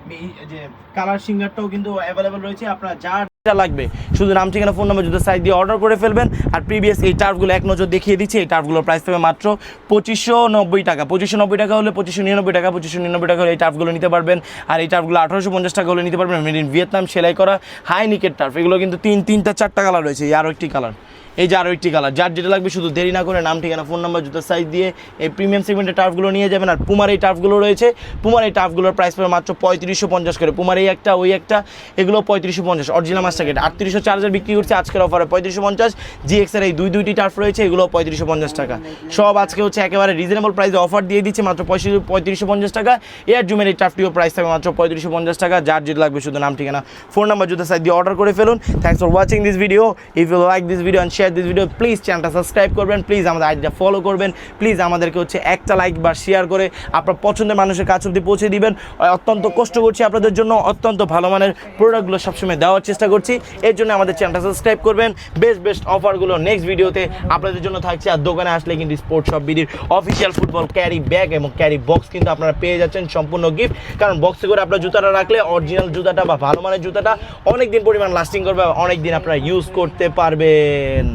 যে কালার সিঙ্গারটাও কিন্তু অ্যাভেলেবেল রয়েছে। আপনারা যার লাগবে। শুধু নাম, ঠিকানা, ফোন নাম্বার জুতোর সাইজ দিয়ে অর্ডার করে ফেলবেন। আর প্রিভিয়াস এই টার্ফগুলো এক নজর দেখিয়ে দিচ্ছি, এই টার্ফগুলোর প্রাইস থাকবে মাত্র পঁচিশশো নব্বই টাকা। পঁচিশশো নব্বই টাকা হলে পঁচিশশো নিরানব্বই টাকা, পঁচিশশো নিরানব্বই টাকা হলে এই টার্ফগুলো নিতে পারবেন। আর এই টার্ফগুলো আঠারোশো পঞ্চাশ টাকা হলে নিতে পারবেন। মেড ইন ভিয়েতনাম সেলাই করা হাই নিকেট টার্ফ। এগুলো কিন্তু তিন, তিনটা, চারটা কালার রয়েছে আরও একটি কালার এই যে আরও একটি কালার যার যেটা লাগবে শুধু দেরি না করে নাম, ঠিকানা ফোন নাম্বার জুতো সাইজ দিয়ে এই প্রিমিয়াম সেগমেন্টের টার্ফগুলো নিয়ে যাবেন। আর পুমার এই টার্ফগুলো রয়েছে পুমার এই টার্ফগুলোর প্রাইস পাবে মাত্র পঁয়ত্রিশশো পঞ্চাশ করে। পুমার এই একটা, ওই একটা, এগুলো পঁয়ত্রিশশো পঞ্চাশ। অরিজিনাল মাস্টার গেট আটত্রিশশো চার্জার বিক্রি করছে আজকের অফারে পঁয়ত্রিশশো পঞ্চাশ। জিএক্সের এই দুই, দুইটি টার্ফ রয়েছে এগুলো পঁয়ত্রিশশো পঞ্চাশ টাকা। সব আজকে হচ্ছে একেবারে রিজনেবল প্রাইসে অফার দিয়ে দিচ্ছে, মাত্র পঁয়ত্রিশ, পঁয়ত্রিশশো পঞ্চাশ টাকা। এয়ার জুমের এই টার্ফটিও প্রাইস থাকবে মাত্র পঁয়ত্রিশশো পঞ্চাশ টাকা। যার যেটা লাগবে শুধু নাম, ঠিকানা ফোন নাম্বার জুতো সাইজ দিয়ে অর্ডার করে ফেলুন। Thanks for watching this video if you like this video and share this video please চ্যানেলটা সাবস্ক্রাইব করবেন প্লিজ আমাদের আইডিটা ফলো করবেন প্লিজ আমাদেরকে হচ্ছে একটা লাইক বা শেয়ার করে আপনার পছন্দের মানুষের কাছে অব্দি পৌঁছে দিবেন। অত্যন্ত কষ্ট করছি আপনাদের জন্য, অত্যন্ত ভালো মানের প্রোডাক্টগুলো সবসময় দেওয়ার চেষ্টা করছি। এর জন্য আমাদের চ্যানেলটা সাবস্ক্রাইব করবেন। বেস্ট বেস্ট অফারগুলো নেক্সট ভিডিওতে আপনাদের জন্য থাকছে। আর দোকানে আসলে কিন্তু স্পোর্টস শপ বিডির অফিসিয়াল ফুটবল ক্যারি ব্যাগ এবং ক্যারি বক্স কিন্তু আপনারা পেয়ে যাচ্ছেন সম্পূর্ণ গিফট কারণ বক্সে করে আপনার জুতাটা রাখলে অরিজিনাল জুতাটা বা ভালো মানের জুতাটা অনেক দিন পরিমাণ লাস্টিং করবে অনেক দিন আপনারা ইউজ করতে পারবেন।